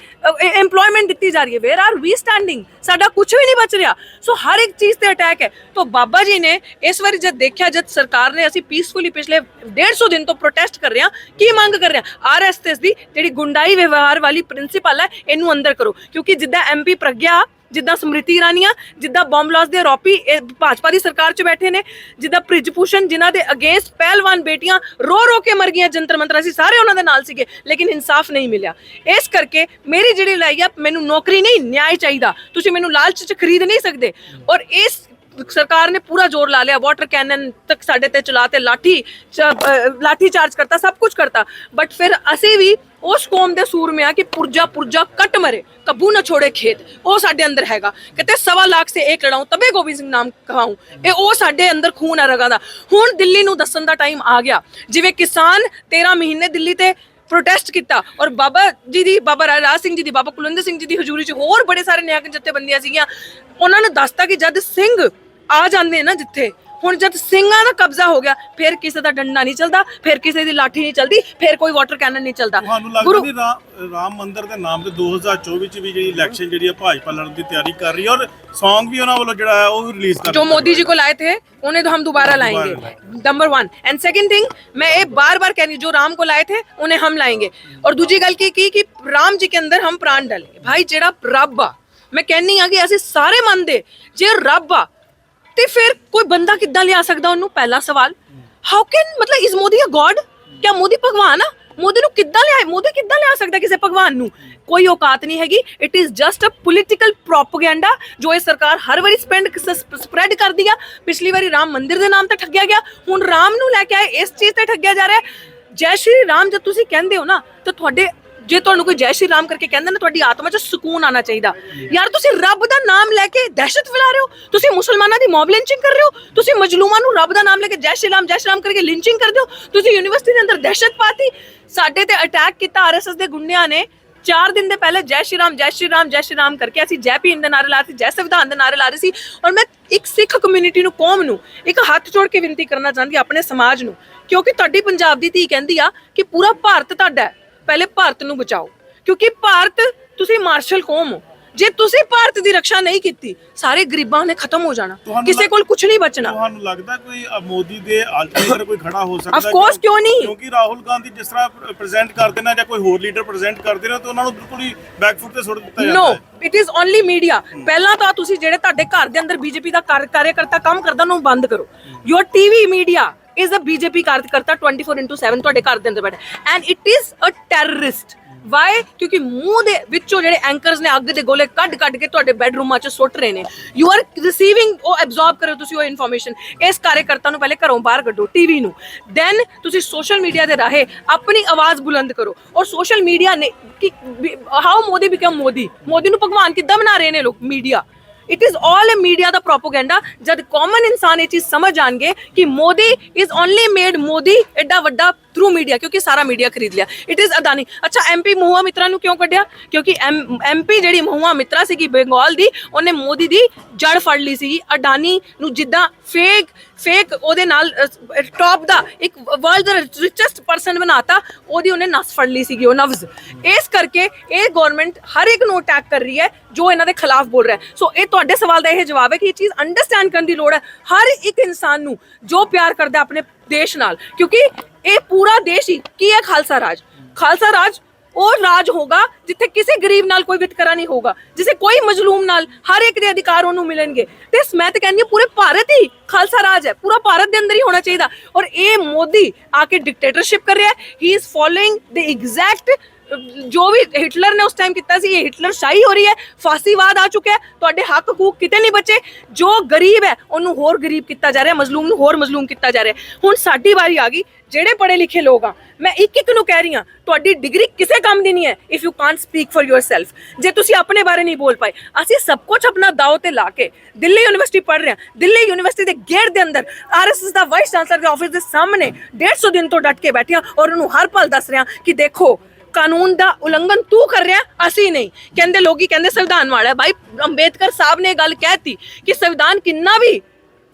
ਏਮਪਲੋਇਮੈਂਟ ਦਿੱਤੀ ਜਾ ਰਹੀ ਹੈ। ਵੇਅਰ ਆਰ ਵੀ ਸਟੈਂਡਿੰਗ ਸਾਡਾ ਕੁਝ ਵੀ ਨਹੀਂ ਬਚ ਰਿਹਾ। ਸੋ ਹਰ ਇੱਕ ਚੀਜ਼ ਤੇ ਅਟੈਕ ਹੈ। ਤੋਂ ਬਾਬਾ ਜੀ ਨੇ ਇਸ ਵਾਰੀ ਜਦ ਦੇਖਿਆ, ਜਦ ਸਰਕਾਰ ਨੇ ਅਸੀਂ ਪੀਸਫੁਲੀ ਪਿਛਲੇ 150 ਦਿਨ ਤੋਂ ਪ੍ਰੋਟੈਸਟ ਕਰ ਰਹੇ ਹਾਂ, ਕੀ ਮੰਗ ਕਰ ਰਹੇ ਹਾਂ? ਆਰਐਸਐਸ ਦੀ ਜਿਹੜੀ ਗੁੰਡਾਈ ਵਿਵਹਾਰ ਵਾਲੀ ਪ੍ਰਿੰਸੀਪਲ ਹੈ, ਇਹਨੂੰ ਅੰਦਰ ਕਰੋ। ਕਿਉਂਕਿ ਜਿੱਦਾਂ ਐਮਪੀ ਪ੍ਰਗਿਆ ਜਿੱਦਾਂ ਸਮ੍ਰਿਤੀ ਇਰਾਨੀਆ, ਜਿੱਦਾਂ ਬੰਬ ਬਲਾਸਟ ਦੇ ਆਰੋਪੀ, ਇਹ ਭਾਜਪਾ ਦੀ ਸਰਕਾਰ 'ਚ ਬੈਠੇ ਨੇ, ਜਿੱਦਾਂ ਪ੍ਰਿਜ ਜਿਨ੍ਹਾਂ ਦੇ ਅਗੇਂਸਟ ਪਹਿਲਵਾਨ ਬੇਟੀਆਂ ਰੋ ਰੋ ਕੇ ਮਰ ਗਈਆਂ ਜੰਤਰ ਮੰਤਰ, ਅਸੀਂ ਸਾਰੇ ਉਹਨਾਂ ਦੇ ਨਾਲ ਸੀਗੇ, ਲੇਕਿਨ ਇਨਸਾਫ ਨਹੀਂ ਮਿਲਿਆ। ਇਸ ਕਰਕੇ ਮੇਰੀ ਜਿਹੜੀ ਲੜਾਈ ਆ, ਮੈਨੂੰ ਨੌਕਰੀ ਨਹੀਂ, ਨਿਆਂ ਚਾਹੀਦਾ। ਤੁਸੀਂ ਮੈਨੂੰ ਲਾਲਚ 'ਚ ਖਰੀਦ ਨਹੀਂ ਸਕਦੇ। ਔਰ ਇਸ ਸਰਕਾਰ ਨੇ ਪੂਰਾ ਜ਼ੋਰ ਲਾ ਲਿਆ ਵਾਟਰ ਕੈਨਨ ਤੱਕ ਸਾਡੇ ਤੇ ਚਲਾ ਤੇ ਲਾਠੀ, ਚ- ਅਹ, ਲਾਠੀ ਚਾਰਜ ਕਰਤਾ, ਸਭ ਕੁਝ ਕਰਤਾ। ਬਟ ਫਿਰ ਅਸੀਂ ਵੀ ਉਸ ਕੌਮ ਦੇ ਸੂਰਮੇ ਕਿ ਪੁਰਜਾ ਪੁਰਜਾ ਕੱਟ ਮਰੇ, ਕਬੂ ਨਾ ਛੋੜੇ ਖੇਤ। ਉਹ ਸਾਡੇ ਅੰਦਰ ਹੈਗਾ। ਕਿਤੇ ਸਵਾ ਲੱਖ ਸੇ ਇੱਕ ਲੜਾਉਂ, ਤਬੇ ਗੋਬਿੰਦ ਸਿੰਘ ਨਾਮ ਕਹਾਉਂ। ਇਹ ਉਹ ਸਾਡੇ ਅੰਦਰ ਖੂਨ ਆ ਰਗਾ ਦਾ। ਹੁਣ ਦਿੱਲੀ ਨੂੰ ਦੱਸਣ ਦਾ ਟਾਈਮ ਆ ਗਿਆ। ਜਿਵੇਂ ਕਿਸਾਨ 13 ਮਹੀਨੇ ਦਿੱਲੀ ਤੇ ਪ੍ਰੋਟੈਸਟ ਕੀਤਾ ਔਰ ਬਾਬਾ ਜੀ ਦੀ, ਬਾਬਾ ਰਾ- ਰਾਜ ਸਿੰਘ ਜੀ ਦੀ, ਬਾਬਾ ਕੁਲਵਿੰਦਰ ਸਿੰਘ ਜੀ ਦੀ ਹਜ਼ੂਰੀ 'ਚ ਹੋਰ ਬੜੇ ਸਾਰੇ ਨਿਆਂ ਜਥੇਬੰਦੀਆਂ ਸੀਗੀਆਂ। ਉਹਨਾਂ ਨੇ ਦੱਸਤਾ ਕਿ ਜਦ ਸਿੰਘ ਆ ਜਾਂਦੇ ਨਾ ਜਿੱਥੇ ਹੁਣ ਜਦ ਸਿੰਘਾਂ ਦਾ ਕਬਜ਼ਾ ਹੋ ਗਿਆ ਫਿਰ ਕਿਸੇ ਦਾ ਡੰਡਾ ਨਹੀਂ ਚੱਲਦਾ ਫਿਰ ਕਿਸੇ ਦੀ ਲਾਠੀ ਨਹੀਂ ਚੱਲਦੀ ਫਿਰ ਕੋਈ ਵਾਟਰ ਕੈਨਨ ਨਹੀਂ ਚੱਲਦਾ ਤੁਹਾਨੂੰ ਲੱਗਦਾ ਨਹੀਂ ਰਾਮ ਰਾਮ ਮੰਦਿਰ ਦੇ ਨਾਮ ਤੇ 2024 ਚ ਵੀ ਜਿਹੜੀ ਇਲੈਕਸ਼ਨ ਜਿਹੜੀ ਹੈ ਭਾਜਪਾ ਲੜਨ ਦੀ ਤਿਆਰੀ ਕਰ ਰਹੀ ਹੈ ਔਰ Song ਵੀ ਉਹਨਾਂ ਵੱਲੋਂ ਜਿਹੜਾ ਹੈ ਉਹ ਵੀ ਰਿਲੀਜ਼ ਕਰ जो मोदी जी को लाए थे उन्हें तो हम दोबारा लाएंगे number one and second thing मैं ये बार बार कह रही हूँ जो राम को लाए थे उन्हें हम लाएंगे और दूसरी गल की की कि राम जी के अंदर हम प्राण डालेंगे भाई जेड़ा रब आ मैं कहनी हाँ कि ਅਸੀਂ ਸਾਰੇ ਮੰਨਦੇ ਜੇ ਰੱਬ ਆ ਤੇ ਫਿਰ ਕੋਈ ਬੰਦਾ ਕਿੱਦਾਂ ਲਿਆ ਸਕਦਾ ਉਹਨੂੰ? ਪਹਿਲਾ ਸਵਾਲ। ਹਾਊ ਕੈਨ ਮਤਲਬ ਇਜ਼ ਮੋਦੀ ਅ ਗੋਡ ਕਿਆ ਮੋਦੀ ਭਗਵਾਨ ਆ? ਮੋਦੀ ਨੂੰ ਕਿੱਦਾਂ ਲਿਆਏ ਮੋਦੀ ਕਿੱਦਾਂ ਲਿਆ ਸਕਦਾ ਕਿਸੇ ਭਗਵਾਨ ਨੂੰ? ਕੋਈ ਔਕਾਤ ਨਹੀਂ ਹੈਗੀ। It is just a political propaganda ਜੋ ਇਹ ਸਰਕਾਰ ਹਰ ਵਾਰੀ ਸਪੈਂਡ ਸਪਰੈਡ ਕਰਦੀ ਆ। ਪਿਛਲੀ ਵਾਰੀ ਰਾਮ ਮੰਦਿਰ ਦੇ ਨਾਮ ਤੇ ਠੱਗਿਆ ਗਿਆ। ਹੁਣ ਰਾਮ ਨੂੰ ਲੈ ਕੇ ਆਏ, ਇਸ ਚੀਜ਼ ਤੇ ਠੱਗਿਆ ਜਾ ਰਿਹਾ। ਜੈ ਸ਼੍ਰੀ ਰਾਮ, ਜਦ ਤੁਸੀਂ ਕਹਿੰਦੇ ਹੋ ਨਾ, ਤਾਂ ਤੁਹਾਡੇ ਜੇ ਤੁਹਾਨੂੰ ਕੋਈ ਜੈ ਸ਼੍ਰੀ ਰਾਮ ਕਰਕੇ ਕਹਿੰਦਾ ਨਾ, ਤੁਹਾਡੀ ਆਤਮਾ 'ਚ ਸਕੂਨ ਆਣਾ ਚਾਹੀਦਾ। ਯਾਰ, ਤੁਸੀਂ ਰੱਬ ਦਾ ਨਾਮ ਲੈ ਕੇ ਦਹਿਸ਼ਤ ਫੈਲਾ ਰਹੇ ਹੋ। ਤੁਸੀਂ ਮੁਸਲਮਾਨਾਂ ਦੀ ਮੌਬ ਲਿੰਚਿੰਗ ਕਰ ਰਹੇ ਹੋ। ਤੁਸੀਂ ਮਜਲੂਮਾਂ ਨੂੰ ਰੱਬ ਦਾ ਨਾਮ ਲੈ ਕੇ ਜੈ ਸ਼੍ਰੀ ਰਾਮ, ਜੈ ਸ਼੍ਰੀ ਰਾਮ ਕਰਕੇ ਲਿੰਚਿੰਗ ਕਰਦੇ ਹੋ। ਤੁਸੀਂ ਯੂਨੀਵਰਸਿਟੀ ਦੇ ਅੰਦਰ ਦਹਿਸ਼ਤ ਪਾਤੀ। ਸਾਡੇ ਤੇ ਅਟੈਕ ਕੀਤਾ ਆਰਐਸਐਸ ਦੇ ਗੁੰਡਿਆਂ ਨੇ। ਚਾਰ ਦਿਨ ਦੇ ਪਹਿਲੇ ਜੈ ਸ਼੍ਰੀ ਰਾਮ, ਜੈ ਸ਼੍ਰੀ ਰਾਮ, ਜੈ ਸ਼੍ਰੀ ਰਾਮ ਕਰਕੇ ਅਸੀਂ ਜੈ ਭੀਮ ਦੇ ਨਾਰੇ ਲਾ ਰਹੇ ਸੀ, ਜੈ ਸੰਵਿਧਾਨ ਦੇ ਨਾਰੇ ਲਾ ਰਹੇ ਸੀ। ਔਰ ਮੈਂ ਇੱਕ ਸਿੱਖ ਕਮਿਊਨਿਟੀ ਨੂੰ, ਕੌਮ ਨੂੰ ਇੱਕ ਹੱਥ ਜੋੜ ਕੇ ਬੇਨਤੀ ਕਰਨਾ ਚਾਹੁੰਦੀ ਆਪਣੇ ਸਮਾਜ ਨੂੰ। ਕਿਉਂਕਿ ਤੁਹਾਡੀ ਪੰਜਾਬ ਦੀ ਧੀ ਕਹਿੰਦੀ ਆ ਕਿ ਪੂਰਾ ਭਾਰਤ ਤੁਹਾਡਾ ਹੈ। ਪਹਿਲੇ ਭਾਰਤ ਨੂੰ ਬਚਾਓ। ਕਿਉਂਕਿ ਭਾਰਤ ਤੁਸੀਂ ਮਾਰਸ਼ਲ ਕੌਮ ਹੋ। ਜੇ ਤੁਸੀਂ ਭਾਰਤ ਦੀ ਰੱਖਿਆ ਨਹੀਂ ਕੀਤੀ ਸਾਰੇ ਗਰੀਬਾਂ ਨੇ ਖਤਮ ਹੋ ਜਾਣਾ। ਕਿਸੇ ਕੋਲ ਕੁਝ ਨਹੀਂ ਬਚਣਾ। ਤੁਹਾਨੂੰ ਲੱਗਦਾ ਕੋਈ ਮੋਦੀ ਦੇ ਆਲਟਰਨੇਟਰ ਕੋਈ ਖੜਾ ਹੋ ਸਕਦਾ Of course, ਕਿਉਂ? ਨਹੀਂ? ਕਿਉਂਕਿ ਰਾਹੁਲ ਗਾਂਧੀ ਜਿਸ ਤਰ੍ਹਾਂ ਪ੍ਰੈਜ਼ੈਂਟ ਕਰਦੇ ਨੇ ਜਾਂ ਕੋਈ ਹੋਰ ਲੀਡਰ ਪ੍ਰੈਜ਼ੈਂਟ ਕਰਦੇ ਨੇ ਤਾਂ ਉਹਨਾਂ ਨੂੰ ਬਿਲਕੁਲ ਹੀ ਬੈਕਫੁੱਟ ਤੇ ਸੁੱਟ ਦਿੱਤਾ ਜਾਂਦਾ ਨੋ ਹੈ ਇਟ ਇਜ਼ ਓਨਲੀ ਮੀਡੀਆ ਪਹਿਲਾਂ ਤਾਂ ਤੁਸੀਂ ਜਿਹੜੇ ਤੁਹਾਡੇ ਘਰ ਦੇ ਅੰਦਰ ਬੀਜੇਪੀ ਦਾ ਕਾਰ- ਕਾਰਜਕਰਤਾ ਕੰਮ ਕਰਦਾ ਉਹਨੂੰ ਬੰਦ ਕਰੋ। Your TV media is a BJP ਕਾਰਜਕਰਤਾ 24/7 ਤੁਹਾਡੇ ਘਰ ਦੇ ਅੰਦਰ ਬੈਠਾ and it is a terrorist why ਕਿਉਂਕਿ ਮੂੰਹ ਦੇ ਵਿੱਚੋਂ ਜਿਹੜੇ ਐਂਕਰਸ ਨੇ ਅੱਗ ਦੇ ਗੋਲੇ ਕੱਢ ਕੱਢ ਕੇ ਤੁਹਾਡੇ ਬੈਡਰੂਮਾਂ 'ਚ ਸੁੱਟ ਰਹੇ ਨੇ ਯੂ ਆਰ ਰਿਸੀਵਿੰਗ ਉਹ ਐਬਜ਼ੌਰਬ ਕਰੋ ਤੁਸੀਂ ਉਹ ਇਨਫੋਰਮੇਸ਼ਨ ਇਸ ਕਾਰਜਕਰਤਾ ਨੂੰ ਪਹਿਲੇ ਘਰੋਂ ਬਾਹਰ ਕੱਢੋ ਟੀਵੀ ਨੂੰ ਦੈਨ ਤੁਸੀਂ ਸੋਸ਼ਲ ਮੀਡੀਆ ਦੇ ਰਾਹੇ ਆਪਣੀ ਆਵਾਜ਼ ਬੁਲੰਦ ਕਰੋ ਔਰ ਸੋਸ਼ਲ ਮੀਡੀਆ ਨੇ ਹਾਊ ਮੋਦੀ ਬਿਕਮ ਮੋਦੀ ਮੋਦੀ ਨੂੰ ਭਗਵਾਨ ਕਿੱਦਾਂ ਬਣਾ ਰਹੇ ਨੇ ਲੋਕ media it is all a media the propaganda ਜਦ ਕਾਮਨ ਇਨਸਾਨ ਇਹ ਚੀਜ਼ ਸਮਝ ਜਾਣਗੇ ਕਿ Modi is only made Modi ਐਡਾ ਵੱਡਾ ਥਰੂ ਮੀਡੀਆ ਕਿਉਂਕਿ ਸਾਰਾ ਮੀਡੀਆ ਖਰੀਦ ਲਿਆ ਇਟ ਇਜ਼ ਅਦਾਨੀ ਅੱਛਾ ਐਮਪੀ ਮਹੂਆ ਮਿੱਤਰਾ ਨੂੰ ਕਿਉਂ ਕੱਢਿਆ ਕਿਉਂਕਿ ਐਮਪੀ ਜਿਹੜੀ ਮਹੂਆ ਮਿੱਤਰਾ ਸੀਗੀ ਬੰਗਾਲ ਦੀ ਉਹਨੇ ਮੋਦੀ ਦੀ ਜੜ ਫੜ ਲਈ ਸੀਗੀ ਅਡਾਨੀ ਨੂੰ ਜਿੱਦਾਂ ਫੇਕ ਫੇਕ ਉਹਦੇ ਨਾਲ ਟੌਪ ਦਾ ਇੱਕ ਵਰਲਡ ਦਾ ਰਿਚੈਸਟ ਪਰਸਨ ਬਣਾਤਾ ਉਹਦੀ ਉਹਨੇ ਨਸ ਫੜ ਲਈ ਸੀਗੀ ਉਹ ਨਵਜ਼ ਇਸ ਕਰਕੇ ਇਹ ਗਵਰਨਮੈਂਟ ਹਰ ਇੱਕ ਨੂੰ ਅਟੈਕ ਕਰ ਰਹੀ ਹੈ ਜੋ ਇਹਨਾਂ ਦੇ ਖਿਲਾਫ ਬੋਲ ਰਿਹਾ ਸੋ ਇਹ ਤੁਹਾਡੇ ਸਵਾਲ ਦਾ ਇਹ ਜਵਾਬ ਹੈ ਕਿ ਇਹ ਚੀਜ਼ ਅੰਡਰਸਟੈਂਡ ਕਰਨ ਦੀ ਲੋੜ ਹੈ ਹਰ ਇੱਕ ਇਨਸਾਨ ਨੂੰ ਜੋ ਪਿਆਰ ਕਰਦਾ ਆਪਣੇ ਦੇਸ਼ ਨਾਲ ਕਿਉਂਕਿ ਇਹ ਪੂਰਾ ਦੇਸ਼ ਹੀ ਕੀ ਹੈ ਖਾਲਸਾ ਰਾਜ? ਖਾਲਸਾ ਰਾਜ ਉਹ ਰਾਜ ਹੋਗਾ ਜਿੱਥੇ ਕਿਸੇ ਗਰੀਬ ਨਾਲ ਕੋਈ ਵਿਤਕਰਾ ਨਹੀਂ ਹੋਗਾ ਜਿਸੇ ਕੋਈ ਮਜ਼ਲੂਮ ਨਾਲ ਹਰ ਇੱਕ ਦੇ ਅਧਿਕਾਰ ਉਹਨੂੰ ਮਿਲਣਗੇ। ਤੇ ਮੈਂ ਤਾਂ ਕਹਿੰਦੀ ਪੂਰੇ ਭਾਰਤ ਹੀ ਖਾਲਸਾ ਰਾਜ ਹੈ, ਪੂਰਾ ਭਾਰਤ ਦੇ ਅੰਦਰ ਹੀ ਹੋਣਾ ਚਾਹੀਦਾ। ਔਰ ਇਹ ਮੋਦੀ ਆ ਕੇ ਡਿਕਟੇਟਰਸ਼ਿਪ ਕਰ ਰਿਹਾ ਹੈ he is following the exact ਜੋ ਵੀ ਹਿਟਲਰ ਨੇ ਉਸ ਟਾਈਮ ਕੀਤਾ ਸੀ, ਇਹ ਹਿਟਲਰ ਸ਼ਾਹੀ ਹੋ ਰਹੀ ਹੈ, ਫਾਸੀਵਾਦ ਆ ਚੁੱਕਿਆ ਹੈ, ਤੁਹਾਡੇ ਹੱਕ ਹਕੂਕ ਕਿਤੇ ਨਹੀਂ ਬਚੇ, ਜੋ ਗਰੀਬ ਹੈ, ਉਹਨੂੰ ਹੋਰ ਗਰੀਬ ਕੀਤਾ ਜਾ ਰਿਹਾ, ਮਜ਼ਲੂਮ ਨੂੰ ਹੋਰ ਮਜ਼ਲੂਮ ਕੀਤਾ ਜਾ ਰਿਹਾ ਹੁਣ ਸਾਡੀ ਵਾਰੀ ਆ ਗਈ, ਜਿਹੜੇ ਪੜ੍ਹੇ ਲਿਖੇ ਲੋਕ ਆ, ਮੈਂ ਇੱਕ ਇੱਕ ਨੂੰ ਕਹਿ ਰਹੀ ਹਾਂ, ਤੁਹਾਡੀ ਡਿਗਰੀ ਕਿਸੇ ਕੰਮ ਦੀ ਨਹੀਂ ਹੈ if you can't speak for yourself ਜੇ ਤੁਸੀਂ ਆਪਣੇ ਬਾਰੇ ਨਹੀਂ ਬੋਲ ਪਾਏ, ਅਸੀਂ ਸਭ ਕੁਝ ਆਪਣਾ ਦਾਅ ਤੇ ਲਾ ਕੇ ਦਿੱਲੀ ਯੂਨੀਵਰਸਿਟੀ ਪੜ੍ਹ ਰਹੇ ਹਾਂ। ਦਿੱਲੀ ਯੂਨੀਵਰਸਿਟੀ ਦੇ ਗੇਟ ਦੇ ਅੰਦਰ ਆਰਐਸਐਸ ਦਾ ਵਾਈਸ ਚਾਂਸਲਰ ਦੇ ਆਫਿਸ ਦੇ ਸਾਹਮਣੇ 150 ਦਿਨ ਤੋਂ ਡਟ ਕੇ ਬੈਠੇ ਹਾਂ ਔਰ ਉਹਨੂੰ ਹਰ ਪਲ ਦੱਸ ਰਹੇ ਹਾਂ ਕਿ ਦੇਖੋ ਕਾਨੂੰਨ ਦਾ ਉਲੰਘਣ ਤੂੰ ਕਰ ਰਿਹਾ ਅਸੀਂ ਨਹੀਂ ਕਹਿੰਦੇ ਲੋਕੀ ਕਹਿੰਦੇ ਸੰਵਿਧਾਨ ਵਾਲਾ ਹੈ ਭਾਈ ਅੰਬੇਦਕਰ ਸਾਹਿਬ ਨੇ ਇਹ ਗੱਲ ਕਹਿਤੀ ਕਿ ਸੰਵਿਧਾਨ ਕਿੰਨਾ ਵੀ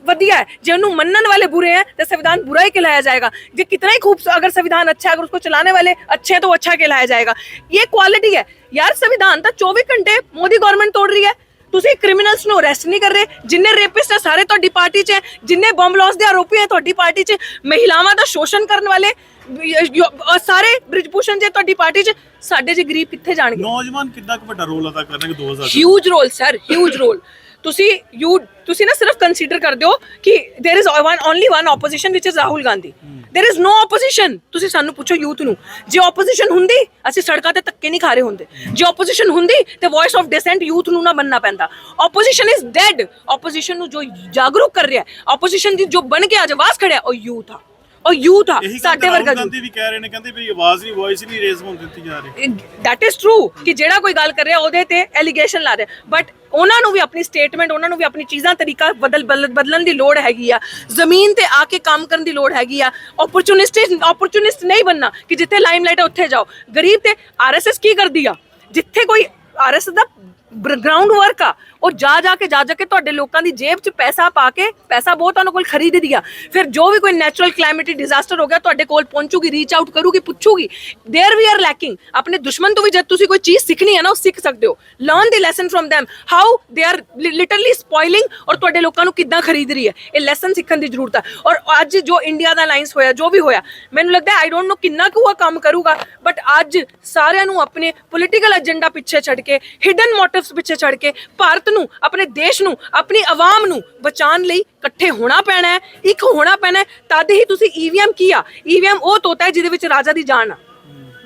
ਵਧੀਆ है जे उन्हें मनन वाले बुरे हैं तो संविधान बुरा ही कहलाया जाएगा जे कितना ही खूब अगर संविधान अच्छा है अगर उसको चलाने वाले अच्छे हैं तो वो अच्छा कहलाया जाएगा ये क्वालिटी है यार संविधान तो 24 घंटे मोदी गवर्नमेंट तोड़ रही है ਤੁਸੀਂ ਕ੍ਰਿਮੀਨਲਸ ਨੂੰ ਅਰੈਸਟ ਨਹੀਂ ਕਰ ਰਹੇ ਜਿੰਨੇ ਰੇਪਿਸਟ ਹੈ ਸਾਰੇ ਤੁਹਾਡੀ ਪਾਰਟੀ 'ਚ ਹੈ ਜਿੰਨੇ ਬੰਬ ਲਾਸ ਦੇ ਆਰੋਪੀ ਹੈ ਤੁਹਾਡੀ ਪਾਰਟੀ 'ਚ ਮਹਿਲਾਵਾਂ ਦਾ ਸ਼ੋਸ਼ਣ ਕਰਨ ਵਾਲੇ ਅਹ ਸਾਰੇ ਬ੍ਰਿਜਭੂਸ਼ਣ ਜੇ ਤੁਹਾਡੀ ਪਾਰਟੀ 'ਚ ਸਾਡੇ ਜੇ ਗਰੀਬ ਕਿੱਥੇ ਜਾਣਗੇ? ਨੌਜਵਾਨ ਕਿੰਨਾ ਕੁ ਵੱਡਾ ਰੋਲ ਅਦਾ ਕਰਨਗੇ 2000 huge role sir huge role ਤੁਸੀਂ ਯੂ ਤੁਸੀਂ ਨਾ ਸਿਰਫ ਕੰਸੀਡਰ ਕਰਦੇ ਹੋ ਕਿ there is one only one opposition which is Rahul Gandhi there is no opposition ਤੁਸੀਂ ਸਾਨੂੰ ਪੁੱਛੋ ਯੂਥ ਨੂੰ ਜੇ ਆਪੋਜੀਸ਼ਨ ਹੁੰਦੀ ਅਸੀਂ ਸੜਕਾਂ ਤੇ ਧੱਕੇ ਨਹੀਂ ਖਾ ਰਹੇ ਹੁੰਦੇ ਜੇ ਆਪੋਜੀਸ਼ਨ ਹੁੰਦੀ ਤੇ ਵੌਇਸ ਆਫ ਡਿਸੈਂਟ ਯੂਥ ਨੂੰ ਨਾ ਬੰਨਣਾ ਪੈਂਦਾ ਆਪੋਜੀਸ਼ਨ ਇਜ਼ ਡੈਡ ਆਪੋਜੀਸ਼ਨ ਨੂੰ ਜੋ ਜਾਗਰੂਕ ਕਰ ਰਿਹਾ ਆਪੋਜੀਸ਼ਨ ਦੀ ਜੋ ਬਣ ਕੇ ਅੱਜ ਆਵਾਜ਼ ਖੜਿਆ ਉਹ ਯੂਥ ਆ ਉਹ ਯੂਥ ਆ ਸਾਡੇ ਵਰਗਾ। ਗਾਂਧੀ ਵੀ ਕਹਿ ਰਹੇ ਨੇ ਕਹਿੰਦੇ ਵੀ ਆਵਾਜ਼ ਨਹੀਂ ਵੌਇਸ ਨਹੀਂ ਰੇਜ਼ ਹੋਣ ਦਿੱਤੀ ਜਾ ਰਹੀ। ਦੈਟ ਇਜ਼ ਟਰੂ ਕਿ ਜਿਹੜਾ ਕੋਈ ਗੱਲ ਕਰ ਰਿਹਾ ਉਹਦੇ ਤੇ ਐਲੀਗੇਸ਼ਨ ਲਾ ਰਿਹਾ। ਬਟ ਉਹਨਾਂ ਨੂੰ ਵੀ ਆਪਣੀ ਸਟੇਟਮੈਂਟ ਉਹਨਾਂ ਨੂੰ ਵੀ ਆਪਣੀ ਚੀਜ਼ਾਂ ਤਰੀਕਾ ਬਦਲ ਬਦਲ- ਬਦਲਣ ਦੀ ਲੋੜ ਹੈਗੀ ਆ। ਜ਼ਮੀਨ ਤੇ ਆ ਕੇ ਕੰਮ ਕਰਨ ਦੀ ਲੋੜ ਹੈਗੀ ਆ। ਓਪਰਚੁਨਿਸਟ ਓਪਰਚੁਨਿਸਟ ਨਹੀਂ ਬੰਨਾ ਕਿ ਜਿੱਥੇ ਲਾਈਮਲਾਈਟ ਹੈ ਉੱਥੇ ਜਾਓ। ਗਰੀਬ ਤੇ ਆਰਐਸਐਸ ਕੀ ਕਰਦੀ ਆ? ਜਿੱਥੇ ਕੋਈ ਆਰਐਸਐਸ ਦਾ ਗਰਾਊਂਡ ਵਰਕ ਆ ਉਹ ਜਾ ਜਾ ਕੇ ਜਾ ਜਾ ਕੇ ਤੁਹਾਡੇ ਲੋਕਾਂ ਦੀ ਜੇਬ 'ਚ ਪੈਸਾ ਪਾ ਕੇ ਪੈਸਾ ਬਹੁਤ ਉਹਨਾਂ ਕੋਲ ਖਰੀਦਦੀ ਆ ਫਿਰ ਜੋ ਵੀ ਕੋਈ ਨੈਚੁਰਲ ਕਲਾਈਮੇਟਿਕ ਡਿਜ਼ਾਸਟਰ ਹੋ ਗਿਆ ਤੁਹਾਡੇ ਕੋਲ ਪਹੁੰਚੂਗੀ ਰੀਚ ਆਊਟ ਕਰੂਗੀ ਪੁੱਛੂਗੀ देयर ਵੀ ਆਰ ਲੈਕਿੰਗ ਆਪਣੇ ਦੁਸ਼ਮਣ ਤੋਂ ਵੀ ਜਦ ਤੁਸੀਂ ਕੋਈ ਚੀਜ਼ ਸਿੱਖਣੀ ਹੈ ਨਾ ਉਹ ਸਿੱਖ ਸਕਦੇ ਹੋ learn the lesson from them how they are literally spoiling ਔਰ ਤੁਹਾਡੇ ਲੋਕਾਂ ਨੂੰ ਕਿੱਦਾਂ ਖਰੀਦ ਰਹੀ ਹੈ ਇਹ ਲੈਸਨ ਸਿੱਖਣ ਦੀ ਜ਼ਰੂਰਤ ਹੈ ਔਰ ਅੱਜ ਜੋ ਇੰਡੀਆ ਦਾ ਅਲਾਈਅੰਸ ਹੋਇਆ ਜੋ ਵੀ ਹੋਇਆ ਮੈਨੂੰ ਲੱਗਦਾ ਆਈ ਡੋਨਟ ਨੋ ਕਿੰਨਾ ਕੁ ਉਹ ਕੰਮ ਕਰੂਗਾ ਬਟ ਅੱਜ ਸਾਰਿਆਂ ਨੂੰ ਆਪਣੇ ਪੋਲੀਟੀਕਲ ਏਜੰਡਾ ਪਿੱਛੇ ਛੱਡ ਕੇ ਹਿਡਨ ਮੋਟਿਵਸ ਪਿੱਛੇ ਛੱਡ ਕੇ ਭਾਰਤ ਨੂੰ ਆਪਣੇ ਦੇਸ਼ ਨੂੰ ਆਪਣੀ ਆਵਾਮ ਨੂੰ ਬਚਾਉਣ ਲਈ ਇਕੱਠੇ ਹੋਣਾ ਪੈਣਾ ਹੈ ਇੱਕ ਹੋਣਾ ਪੈਣਾ ਹੈ ਤਦ ਹੀ ਤੁਸੀਂ ਈਵੀਐਮ ਕੀ ਆ? ਈਵੀਐਮ ਉਹ ਤੋਤਾ ਹੈ ਜਿਹਦੇ ਵਿੱਚ ਰਾਜਾ ਦੀ ਜਾਨ ਆ।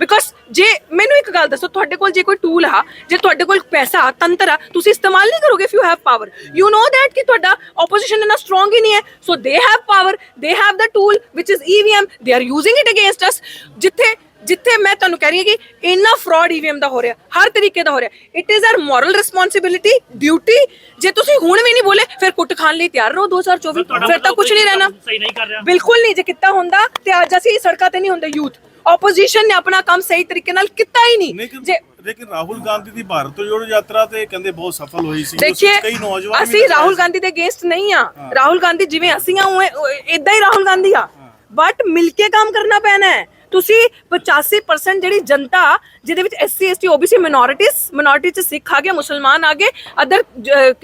ਬਿਕਾਜ਼ ਜੇ ਮੈਨੂੰ ਇੱਕ ਗੱਲ ਦੱਸੋ ਤੁਹਾਡੇ ਕੋਲ ਜੇ ਕੋਈ ਟੂਲ ਆ ਜੇ ਤੁਹਾਡੇ ਕੋਲ ਪੈਸਾ ਆ, ਤੰਤਰ ਆ ਤੁਸੀਂ ਇਸਤੇਮਾਲ ਨਹੀਂ ਕਰੋਗੇ if you have power you know that ਕਿ ਤੁਹਾਡਾ ਆਪੋਜੀਸ਼ਨ ਇਨਾ ਸਟਰੋਂਗ ਹੀ ਨਹੀਂ ਹੈ। So they have power they have the tool which is EVM they are using it against us ਜਿੱਥੇ ਜਿੱਥੇ ਮੈਂ ਤੁਹਾਨੂੰ ਕਹਿ ਰਹੀ ਹਾਂ ਕਿ ਇੰਨਾ ਫਰਾਡ ਈਵੀਐਮ ਦਾ ਹੋ ਰਿਹਾ ਹਰ ਤਰੀਕੇ ਦਾ ਹੋ ਰਿਹਾ। It is our moral responsibility duty ਜੇ ਤੁਸੀਂ ਹੁਣ ਵੀ ਨਹੀਂ ਬੋਲੇ ਫਿਰ ਕੁੱਟ ਖਾਣ ਲਈ ਤਿਆਰ ਰਹੋ 2024 ਫਿਰ ਤਾਂ ਕੁਝ ਨਹੀਂ ਰਹਿਣਾ। ਸਹੀ ਨਹੀਂ ਕਰ ਰਿਹਾ। ਬਿਲਕੁਲ ਨਹੀਂ ਜੇ ਕੀਤਾ ਹੁੰਦਾ ਤੇ ਅੱਜ ਅਸੀਂ ਸੜਕਾਂ ਤੇ ਨਹੀਂ ਹੁੰਦੇ ਯੂਥ। ਆਪੋਜੀਸ਼ਨ ਨੇ ਆਪਣਾ ਕੰਮ ਸਹੀ ਤਰੀਕੇ ਨਾਲ ਕੀਤਾ ਹੀ ਨਹੀਂ। ਲੇਕਿਨ ਜੇ ਲੇਕਿਨ ਰਾਹੁਲ ਗਾਂਧੀ ਦੀ ਭਾਰਤ ਜੋੜੋ ਯਾਤਰਾ ਤੇ ਕਹਿੰਦੇ ਬਹੁਤ ਸਫਲ ਹੋਈ ਸੀ। ਦੇਖਿਏ ਕਈ ਨੌਜਵਾਨ ਵੀ ਅਸੀਂ ਰਾਹੁਲ। ਗਾਂਧੀ ਦੇ ਅਗੇਂਸਟ ਨਹੀਂ ਆ। ਰਾਹੁਲ ਗਾਂਧੀ ਜਿਵੇਂ ਅਸੀਂ ਆ ਉਹ ਇਦਾਂ ਹੀ ਰਾਹੁਲ ਗਾਂਧੀ ਆ। ਬਟ ਮਿਲ ਕੇ ਕੰਮ ਕਰਨਾ ਪੈਣਾ ਹੈ। ਤੁਸੀਂ 85% ਜਿਹੜੀ ਜਨਤਾ ਜਿਹਦੇ ਵਿੱਚ SC ST OBC minorities minority ਚ ਸਿੱਖ ਆ ਗਏ, ਮੁਸਲਮਾਨ ਆ ਗਏ ਅਦਰ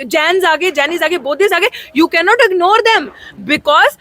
ਜੈਨਸ ਆ ਗਏ, ਜੈਨੀਜ਼ ਆ ਗਏ, ਬੋਧੀਜ਼ ਆ ਗਏ you can not ignore them because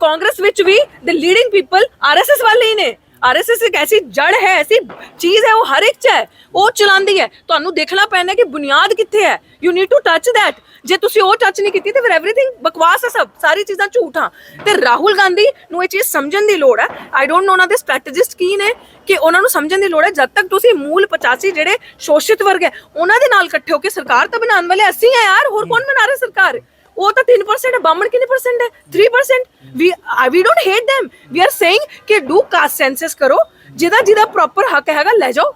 Congress ਵਿੱਚ ਵੀ ਦ ਲੀਡਿੰਗ ਪੀਪਲ ਆਰਐਸਐਸ ਵਾਲੇ ਹੀ ਨੇ। ਆਰਐਸਐਸ ਇੱਕ ਐਸੀ ਜੜ ਹੈ, ਐਸੀ ਚੀਜ਼ ਹੈ, ਉਹ ਹਰ ਇੱਕ ਚ ਹੈ, ਉਹ ਚਲਾਉਂਦੀ ਹੈ। ਤੁਹਾਨੂੰ ਦੇਖਣਾ ਪੈਣਾ ਕਿ ਬੁਨਿਆਦ ਕਿੱਥੇ ਹੈ। You need to touch that ਜੇ ਤੁਸੀਂ ਉਹ ਟੱਚ ਨਹੀਂ ਕੀਤੀ, ਤੇ ਫਿਰ ਐਵਰੀਥਿੰਗ ਬਕਵਾਸ ਹੈ ਸਭ, ਸਾਰੀ ਚੀਜ਼ਾਂ ਝੂਠਾਂ ਤੇ ਰਾਹੁਲ ਗਾਂਧੀ ਨੂੰ ਇਹ ਚੀਜ਼ ਸਮਝਣ ਦੀ ਲੋੜ ਹੈ। ਆਈ ਡੋਨਟ ਨੋ ਉਹਨਾਂ ਦੇ ਸਟ੍ਰੈਟਜਿਸਟ ਕੀ ਨੇ, ਕਿ ਉਹਨਾਂ ਨੂੰ ਸਮਝਣ ਦੀ ਲੋੜ ਹੈ। ਜਦ ਤੱਕ ਤੁਸੀਂ ਮੂਲ 85 ਜਿਹੜੇ ਸ਼ੋਸ਼ਿਤ ਵਰਗ ਹੈ, ਉਹਨਾਂ ਦੇ ਨਾਲ ਇਕੱਠੇ ਹੋ ਕੇ ਸਰਕਾਰ ਤਾਂ ਬਣਾਉਣ ਵਾਲੇ ਅਸੀਂ ਆ ਯਾਰ, ਹੋਰ ਕੌਣ ਬਣਾ ਰਿਹਾ ਸਰਕਾਰ? ਉਹ ਤਾਂ 3% ਹੈ ਬਾਮਣ ਕਿੰਨੇ ਪਰਸੈਂਟ ਹੈ 3% we we don't hate them. We are saying ਕਿ ਡੂ ਕਾਸਟ ਸੈਂਸਸ ਕਰੋ ਜਿਹਦਾ ਜਿਹਦਾ ਪ੍ਰੋਪਰ ਹੱਕ ਹੈਗਾ ਲੈ ਜਾਓ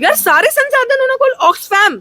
ਯਾਰ ਸਾਰੇ ਸੰਸਾਧਨ ਉਹਨਾਂ ਕੋਲ ਆਕਸਫੈਮ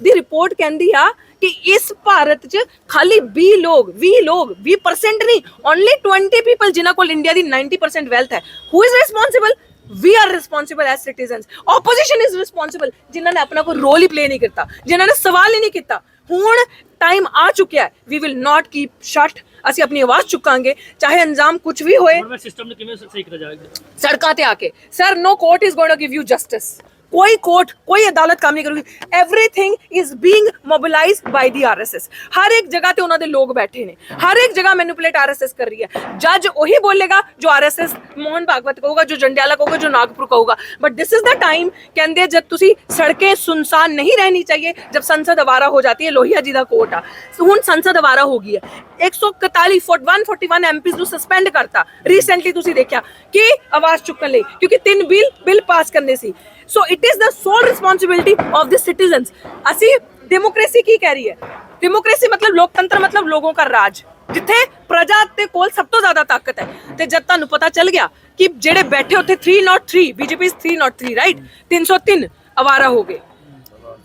ਦੀ ਰਿਪੋਰਟ ਕਹਿੰਦੀ ਆ ਕਿ ਇਸ ਭਾਰਤ 'ਚ ਖਾਲੀ 20 ਲੋਕ 20 ਲੋਕ 20% ਨਹੀਂ ਓਨਲੀ 20 ਪੀਪਲ ਜਿਨ੍ਹਾਂ ਕੋਲ ਇੰਡੀਆ ਦੀ 90% ਵੈਲਥ ਹੈ who is responsible we are responsible as citizens opposition is responsible ਜਿਨ੍ਹਾਂ ਨੇ ਆਪਣਾ ਕੋਈ ਰੋਲ ਹੀ ਪਲੇ ਨਹੀਂ ਕੀਤਾ ਜਿਨ੍ਹਾਂ ਨੇ ਸਵਾਲ ਹੀ ਨਹੀਂ ਕੀਤਾ ਹੁਣ ਟਾਈਮ ਆ ਚੁੱਕਿਆ ਹੈ we will not keep shut ਅਸੀਂ ਆਪਣੀ ਆਵਾਜ਼ ਚੁੱਕਾਂਗੇ ਚਾਹੇ ਅੰਜਾਮ ਕੁਝ ਵੀ ਹੋਏ। ਹੁਣ ਮੈਂ ਸਿਸਟਮ ਨੂੰ ਕਿਵੇਂ ਸਹੀ ਕੀਤਾ ਜਾਵੇਗਾ ਸੜਕਾਂ ਤੇ ਆ ਕੇ। Sir no court is going to give you justice ਕੋਈ ਕੋਰਟ, ਕੋਈ ਅਦਾਲਤ ਕੰਮ ਨਹੀਂ ਕਰੂਗੀ। Everything is being mobilised by the RSS ਹਰ ਇੱਕ ਜਗ੍ਹਾ ਤੇ ਉਹਨਾਂ ਦੇ ਲੋਕ ਬੈਠੇ ਨੇ। ਹਰ ਇੱਕ ਜਗ੍ਹਾ ਮੈਨੂਪਲੇਟ ਆਰਐਸਐਸ ਕਰ ਰਹੀ ਹੈ। ਜੱਜ ਉਹੀ ਬੋਲੇਗਾ ਜੋ ਆਰਐਸਐਸ ਮੋਹਨ ਭਾਗਵਤ ਕਹੂਗਾ, ਜੋ ਜੰਡਿਆਲਾ ਕਹੂਗਾ, ਜੋ ਨਾਗਪੁਰ ਕਹੂਗਾ। But this is the time ਕਹਿੰਦੇ ਜਦ ਤੁਸੀਂ ਸੜਕੇ ਸੁਨਸਾਨ ਨਹੀਂ ਰਹਿਣੀ ਚਾਹੀਏ, ਜਦ ਸੰਸਦ ਅਵਾਰਾ ਹੋ ਜਾਂਦੀ ਹੈ, ਲੋਹੀਆ ਜੀ ਦਾ ਕੋਰਟ ਆ। ਹੁਣ ਸੰਸਦ ਅਵਾਰਾ ਹੋ ਗਈ ਹੈ। 141 ਫੁੱਟ 141 ਐਮਪੀਸ ਨੂੰ ਸਸਪੈਂਡ ਕਰਤਾ। ਰੀਸੈਂਟਲੀ ਤੁਸੀਂ ਦੇਖਿਆ ਕਿ ਆਵਾਜ਼ ਚੁੱਕਣ ਲਈ, ਕਿਉਂਕਿ ਤਿੰਨ ਬਿੱਲ ਬਿੱਲ ਪਾਸ ਕਰਨੇ ਸੀ। So it is the sole responsibility of the citizens ਅਸੀਂ ਡੈਮੋਕ੍ਰੇਸੀ ਕੀ ਕਹਿ ਰਹੀ ਹੈ ਡੈਮੋਕ੍ਰੇਸੀ ਮਤਲਬ ਲੋਕਤੰਤਰ ਮਤਲਬ ਲੋਗੋਂ ਦਾ ਰਾਜ ਜਿੱਥੇ ਪ੍ਰਜਾ ਦੇ ਕੋਲ ਸਭ ਤੋਂ ਜ਼ਿਆਦਾ ਤਾਕਤ ਹੈ ਤੇ ਜਦ ਤੁਹਾਨੂੰ ਪਤਾ ਚੱਲ ਗਿਆ ਕਿ ਜਿਹੜੇ ਬੈਠੇ ਉੱਥੇ 303 ਬੀਜੇਪੀ 303 ਰਾਈਟ 303 ਅਵਾਰਾ ਹੋ ਗਏ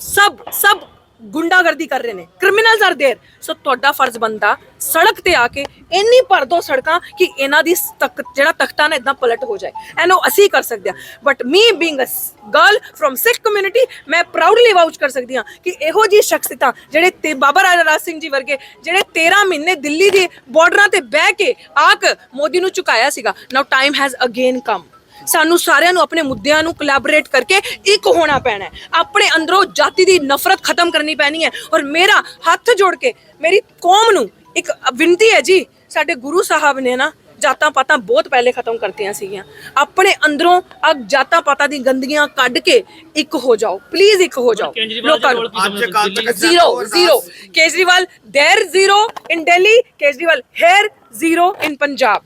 ਸਭ ਸਭ ਗੁੰਡਾਗਰਦੀ ਕਰ ਰਹੇ ਨੇ ਕ੍ਰਿਮੀਨਲਸ ਆਰ देयर ਸੋ ਤੁਹਾਡਾ ਫਰਜ਼ ਬੰਦਾ ਸੜਕ ਤੇ ਆ ਕੇ ਇੰਨੀ ਭਰ ਦੋ ਸੜਕਾਂ ਕਿ ਇਹਨਾਂ ਦੀ ਤਖ ਜਿਹੜਾ ਤਖਤਾ ਨਾ ਇਦਾਂ ਪਲਟ ਹੋ ਜਾਏ ਐਨੋ ਅਸੀਂ ਕਰ ਸਕਦੇ ਆ but me being a girl from Sikh community ਮੈਂ ਪ੍ਰਾਊਡਲੀ ਵਾਊਚ ਕਰ ਸਕਦੀ ਹਾਂ ਕਿ ਇਹੋ ਜੀ ਸ਼ਖਸੀਅਤਾਂ ਜਿਹੜੇ ਤੇ ਬਾਬਾ ਰਾਜਾ ਰਾਜ ਸਿੰਘ ਜੀ ਵਰਗੇ ਜਿਹੜੇ 13 ਮਹੀਨੇ ਦਿੱਲੀ ਦੇ ਬਾਰਡਰਾਂ ਤੇ ਬਹਿ ਕੇ ਆਕ ਮੋਦੀ ਨੂੰ ਝੁਕਾਇਆ ਸੀਗਾ now time has again come ਸਾਨੂੰ ਸਾਰਿਆਂ ਨੂੰ ਆਪਣੇ ਮੁੱਦਿਆਂ ਨੂੰ ਕੋਲੈਬੋਰੇਟ ਕਰਕੇ ਇੱਕ ਹੋਣਾ ਪੈਣਾ ਹੈ। ਆਪਣੇ ਅੰਦਰੋਂ ਜਾਤੀ ਦੀ ਨਫ਼ਰਤ ਖਤਮ ਕਰਨੀ ਪੈਣੀ ਹੈ ਔਰ ਮੇਰਾ ਹੱਥ ਜੋੜ ਕੇ ਮੇਰੀ ਕੌਮ ਨੂੰ ਇੱਕ ਵਿਨਤੀ ਹੈ ਜੀ ਸਾਡੇ ਗੁਰੂ ਸਾਹਿਬ ਨੇ ਨਾ ਜਾਤਾਂ ਪਾਤਾਂ ਬਹੁਤ ਪਹਿਲੇ ਖਤਮ ਕਰਤੀਆਂ ਸੀਗੀਆਂ। ਆਪਣੇ ਅੰਦਰੋਂ ਆ ਜਾਤਾਂ ਪਾਤਾਂ ਦੀ ਗੰਦਗੀਆਂ ਕੱਢ ਕੇ ਇੱਕ ਹੋ ਜਾਓ ਪਲੀਜ਼ ਇੱਕ ਹੋ ਜਾਓ। ਕੇਜਰੀਵਾਲ ਦਾ ਰੋਲ ਕੀ ਅੱਜ ਦਿੱਲੀ ਤੱਕ zero kejriwal there zero in delhi kejriwal here zero in punjab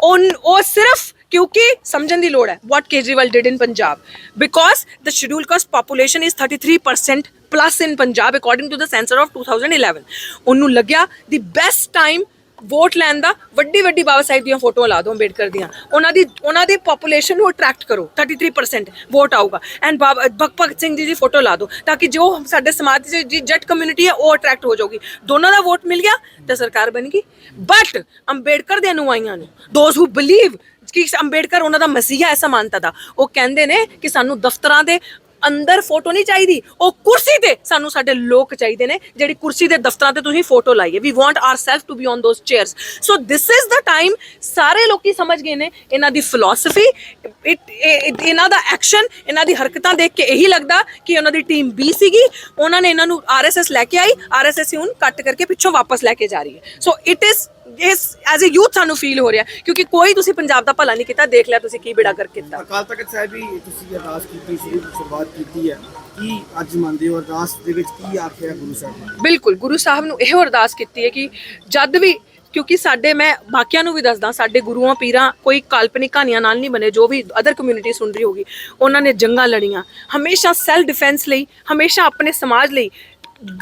on ਉਹ ਸਿਰਫ ਕਿਉਂਕਿ ਸਮਝਣ ਦੀ ਲੋੜ ਹੈ what Kejriwal did in Punjab because the schedule caste population is 33% plus in Punjab according to the census of 2011 ਉਹਨੂੰ ਲੱਗਿਆ ਦੀ best time vote ਲੈਣ ਦਾ ਵੱਡੀ ਵੱਡੀ ਬਾਬਾ ਸਾਹਿਬ ਦੀਆਂ ਫੋਟੋਆਂ ਲਾ ਦਿਓ ਅੰਬੇਡਕਰ ਦੀਆਂ। ਉਹਨਾਂ ਦੀ ਉਹਨਾਂ ਦੀ ਪੋਪੂਲੇਸ਼ਨ ਨੂੰ ਅਟਰੈਕਟ ਕਰੋ 33% ਵੋਟ ਆਊਗਾ। And Baba Bhagat Singh ji the photo ਲਾ ਦਿਓ ਤਾਂ ਕਿ ਜੋ ਸਾਡੇ ਸਮਾਜ ਦੀ ਜੀ ਜੱਟ ਕਮਿਊਨਿਟੀ ਹੈ, ਉਹ ਅਟਰੈਕਟ ਹੋ ਜਾਊਗੀ। ਦੋਨਾਂ ਦਾ ਵੋਟ ਮਿਲ ਗਿਆ ਤਾਂ ਸਰਕਾਰ ਬਣ ਗਈ। ਬਟ ਅੰਬੇਡਕਰ ਦੇ ਅਨੁਆਈਆਂ ਨੂੰ ਦੋਜ਼ ਹੂ ਬਲੀਵ ਕਿ ਅੰਬੇਡਕਰ ਉਹਨਾਂ ਦਾ ਮਸੀਹਾ ਐਸਾ ਮਾਨਤਾ ਦਾ, ਉਹ ਕਹਿੰਦੇ ਨੇ ਕਿ ਸਾਨੂੰ ਦਫ਼ਤਰਾਂ ਦੇ ਅੰਦਰ ਫੋਟੋ ਨਹੀਂ ਚਾਹੀਦੀ। ਉਹ ਕੁਰਸੀ ਤੇ ਸਾਨੂੰ ਸਾਡੇ ਲੋਕ ਚਾਹੀਦੇ ਨੇ, ਜਿਹੜੀ ਕੁਰਸੀ ਦੇ ਦਫ਼ਤਰਾਂ ਤੇ ਤੁਸੀਂ ਫੋਟੋ ਲਾਈਏ we want ourselves to be on those chairs so this is the time ਸਾਰੇ ਲੋਕੀ ਸਮਝ ਗਏ ਨੇ ਇਹਨਾਂ ਦੀ ਫਿਲਾਸਫੀ ਇਹਨਾਂ ਦਾ ਐਕਸ਼ਨ ਇਹਨਾਂ ਦੀ ਹਰਕਤਾਂ ਦੇਖ ਕੇ ਇਹੀ ਲੱਗਦਾ ਕਿ ਉਹਨਾਂ ਦੀ ਟੀਮ ਬੀ ਸੀਗੀ। ਉਹਨਾਂ ਨੇ ਇਹਨਾਂ ਨੂੰ ਆਰਐਸਐਸ ਲੈ ਕੇ ਆਈ। ਆਰਐਸਐਸ ਹੁਣ ਕੱਟ ਕਰਕੇ ਪਿੱਛੋਂ ਵਾਪਸ ਲੈ ਕੇ ਜਾ ਰਹੀ ਹੈ। So it is is as a youth ਸਾਨੂੰ ਫੀਲ ਹੋ ਰਿਹਾ ਕਿਉਂਕਿ ਕੋਈ ਤੁਸੀਂ ਪੰਜਾਬ ਦਾ ਭਲਾ ਨਹੀਂ ਕੀਤਾ ਦੇਖ ਲਿਆ ਤੁਸੀਂ ਕੀ ਬੇੜਾ ਕਰ ਕੀਤਾ। ਅਕਾਲ ਤਖਤ ਸਾਹਿਬ ਵੀ ਤੁਸੀਂ ਅਰਦਾਸ ਕੀਤੀ ਸ਼ੁਰੂ ਸ਼ੁਰੂਆਤ ਕੀਤੀ ਹੈ। ਕੀ ਅੱਜ ਮੰਨਦੇ ਹੋ ਅਰਦਾਸ ਦੇ ਵਿੱਚ ਕੀ ਆਖਿਆ ਗੁਰੂ ਸਾਹਿਬ ਨੇ? ਬਿਲਕੁਲ ਗੁਰੂ ਸਾਹਿਬ ਨੂੰ ਇਹੋ ਅਰਦਾਸ ਕੀਤੀ ਹੈ ਕਿ ਜਦ ਵੀ ਕਿਉਂਕਿ ਸਾਡੇ ਮੈਂ ਬਾਕੀਆਂ ਨੂੰ ਵੀ ਦੱਸਦਾ ਸਾਡੇ ਗੁਰੂਆਂ ਪੀਰਾਂ ਕੋਈ ਕਾਲਪਨਿਕ ਕਹਾਣੀਆਂ ਨਾਲ ਨਹੀਂ ਬਣੇ ਜੋ ਵੀ ਅਦਰ ਕਮਿਊਨਿਟੀ ਸੁਣ ਰਹੀ ਹੋਗੀ ਉਹਨਾਂ ਨੇ ਜੰਗਾਂ ਲੜੀਆਂ। ਹਮੇਸ਼ਾ ਸੈਲਫ ਡਿਫੈਂਸ ਲਈ ਹਮੇਸ਼ਾ ਆਪਣੇ ਸਮਾਜ ਲਈ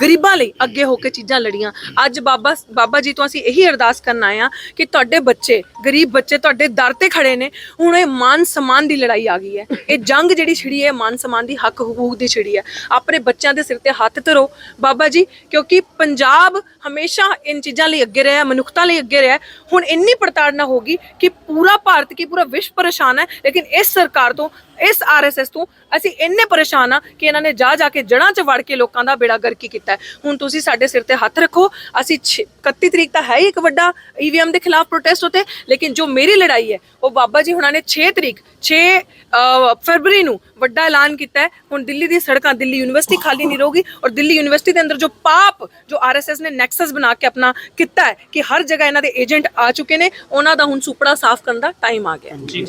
ਗਰੀਬਾਂ ਲਈ ਅੱਗੇ ਹੋ ਕੇ ਚੀਜ਼ਾਂ ਲੜੀਆਂ। ਅੱਜ ਬਾਬਾ ਬਾਬਾ ਜੀ ਤੋਂ ਅਸੀਂ ਇਹੀ ਅਰਦਾਸ ਕਰਨ ਆਏ ਆ ਕਿ ਤੁਹਾਡੇ ਬੱਚੇ, ਗਰੀਬ ਬੱਚੇ ਤੁਹਾਡੇ ਦਰ ਤੇ ਖੜੇ ਨੇ। ਹੁਣ ਇਹ ਮਾਨ ਸਮਾਨ ਦੀ ਲੜਾਈ ਆ ਗਈ ਹੈ। ਇਹ ਜੰਗ ਜਿਹੜੀ ਛਿੜੀ ਹੈ ਮਾਨ ਸਮਾਨ ਦੀ ਹੱਕ ਹਕੂਕ ਦੀ ਛਿੜੀ ਹੈ। ਆਪਣੇ ਬੱਚਿਆਂ ਦੇ ਸਿਰ ਤੇ ਹੱਥ ਧਰੋ। ਬਾਬਾ ਜੀ, ਕਿਉਂਕਿ ਪੰਜਾਬ ਹਮੇਸ਼ਾ ਇਨ ਚੀਜ਼ਾਂ ਲਈ ਅੱਗੇ ਰਿਹਾ, ਮਨੁੱਖਤਾ ਲਈ ਅੱਗੇ ਰਿਹਾ। ਹੁਣ ਇੰਨੀ ਪ੍ਰਤਾੜਨਾ ਹੋਗੀ ਕਿ ਪੂਰਾ ਭਾਰਤ ਕੀ ਪੂਰਾ ਵਿਸ਼ਵ ਪਰੇਸ਼ਾਨ ਹੈ। ਲੇਕਿਨ ਇਸ ਸਰਕਾਰ ਤੋਂ ਇਸ ਆਰਐਸਐਸ ਤੋਂ ਅਸੀਂ ਇੰਨੇ ਪਰੇਸ਼ਾਨ ਆ ਕਿ ਇਹਨਾਂ ਨੇ ਜਾ ਜਾ ਕੇ ਜੜਾਂ 'ਚ ਵੜ ਕੇ ਲੋਕਾਂ ਦਾ ਬੇੜਾ ਗਰਕੀ ਕੀਤਾ। ਹੁਣ ਤੁਸੀਂ ਸਾਡੇ ਸਿਰ ਤੇ ਹੱਥ ਰੱਖੋ ਅਸੀਂ ਛੇ- 31 ਤਰੀਕ ਤਾਂ ਹੈ ਹੀ ਇੱਕ ਵੱਡਾ ਈਵੀਐਮ ਦੇ ਖਿਲਾਫ ਪ੍ਰੋਟੈਸਟ ਹੋਤੇ ਲੇਕਿਨ ਜੋ ਮੇਰੀ ਲੜਾਈ ਹੈ ਉਹ ਬਾਬਾ ਜੀ ਹੁਣਾਂ ਨੇ 6 ਤਰੀਕ 6 ਅ, ਫਰਵਰੀ ਨੂੰ ਵੱਡਾ ਐਲਾਨ ਕੀਤਾ ਹੁਣ ਦਿੱਲੀ ਦੀ ਸੜਕਾਂ ਦਿੱਲੀ ਯੂਨੀਵਰਸਿਟੀ ਖਾਲੀ ਨਹੀਂ ਰਹੂਗੀ ਔਰ ਦਿੱਲੀ ਯੂਨੀਵਰਸਿਟੀ ਦੇ ਅੰਦਰ ਜੋ ਪਾਪ ਜੋ ਆਰਐਸਐਸ ਨੇ ਨੈਕਸਸ ਬਣਾ ਕੇ ਆਪਣਾ ਕੀਤਾ ਹੈ ਕਿ ਹਰ ਜਗ੍ਹਾ ਇਹਨਾਂ ਦੇ ਏਜੰਟ ਆ ਚੁੱਕੇ ਨੇ ਉਹਨਾਂ ਦਾ ਹੁਣ ਸੁਪੜਾ ਸਾਫ਼ ਕਰਨ ਦਾ ਟਾਈਮ ਆ ਗਿਆ। ਜੀ।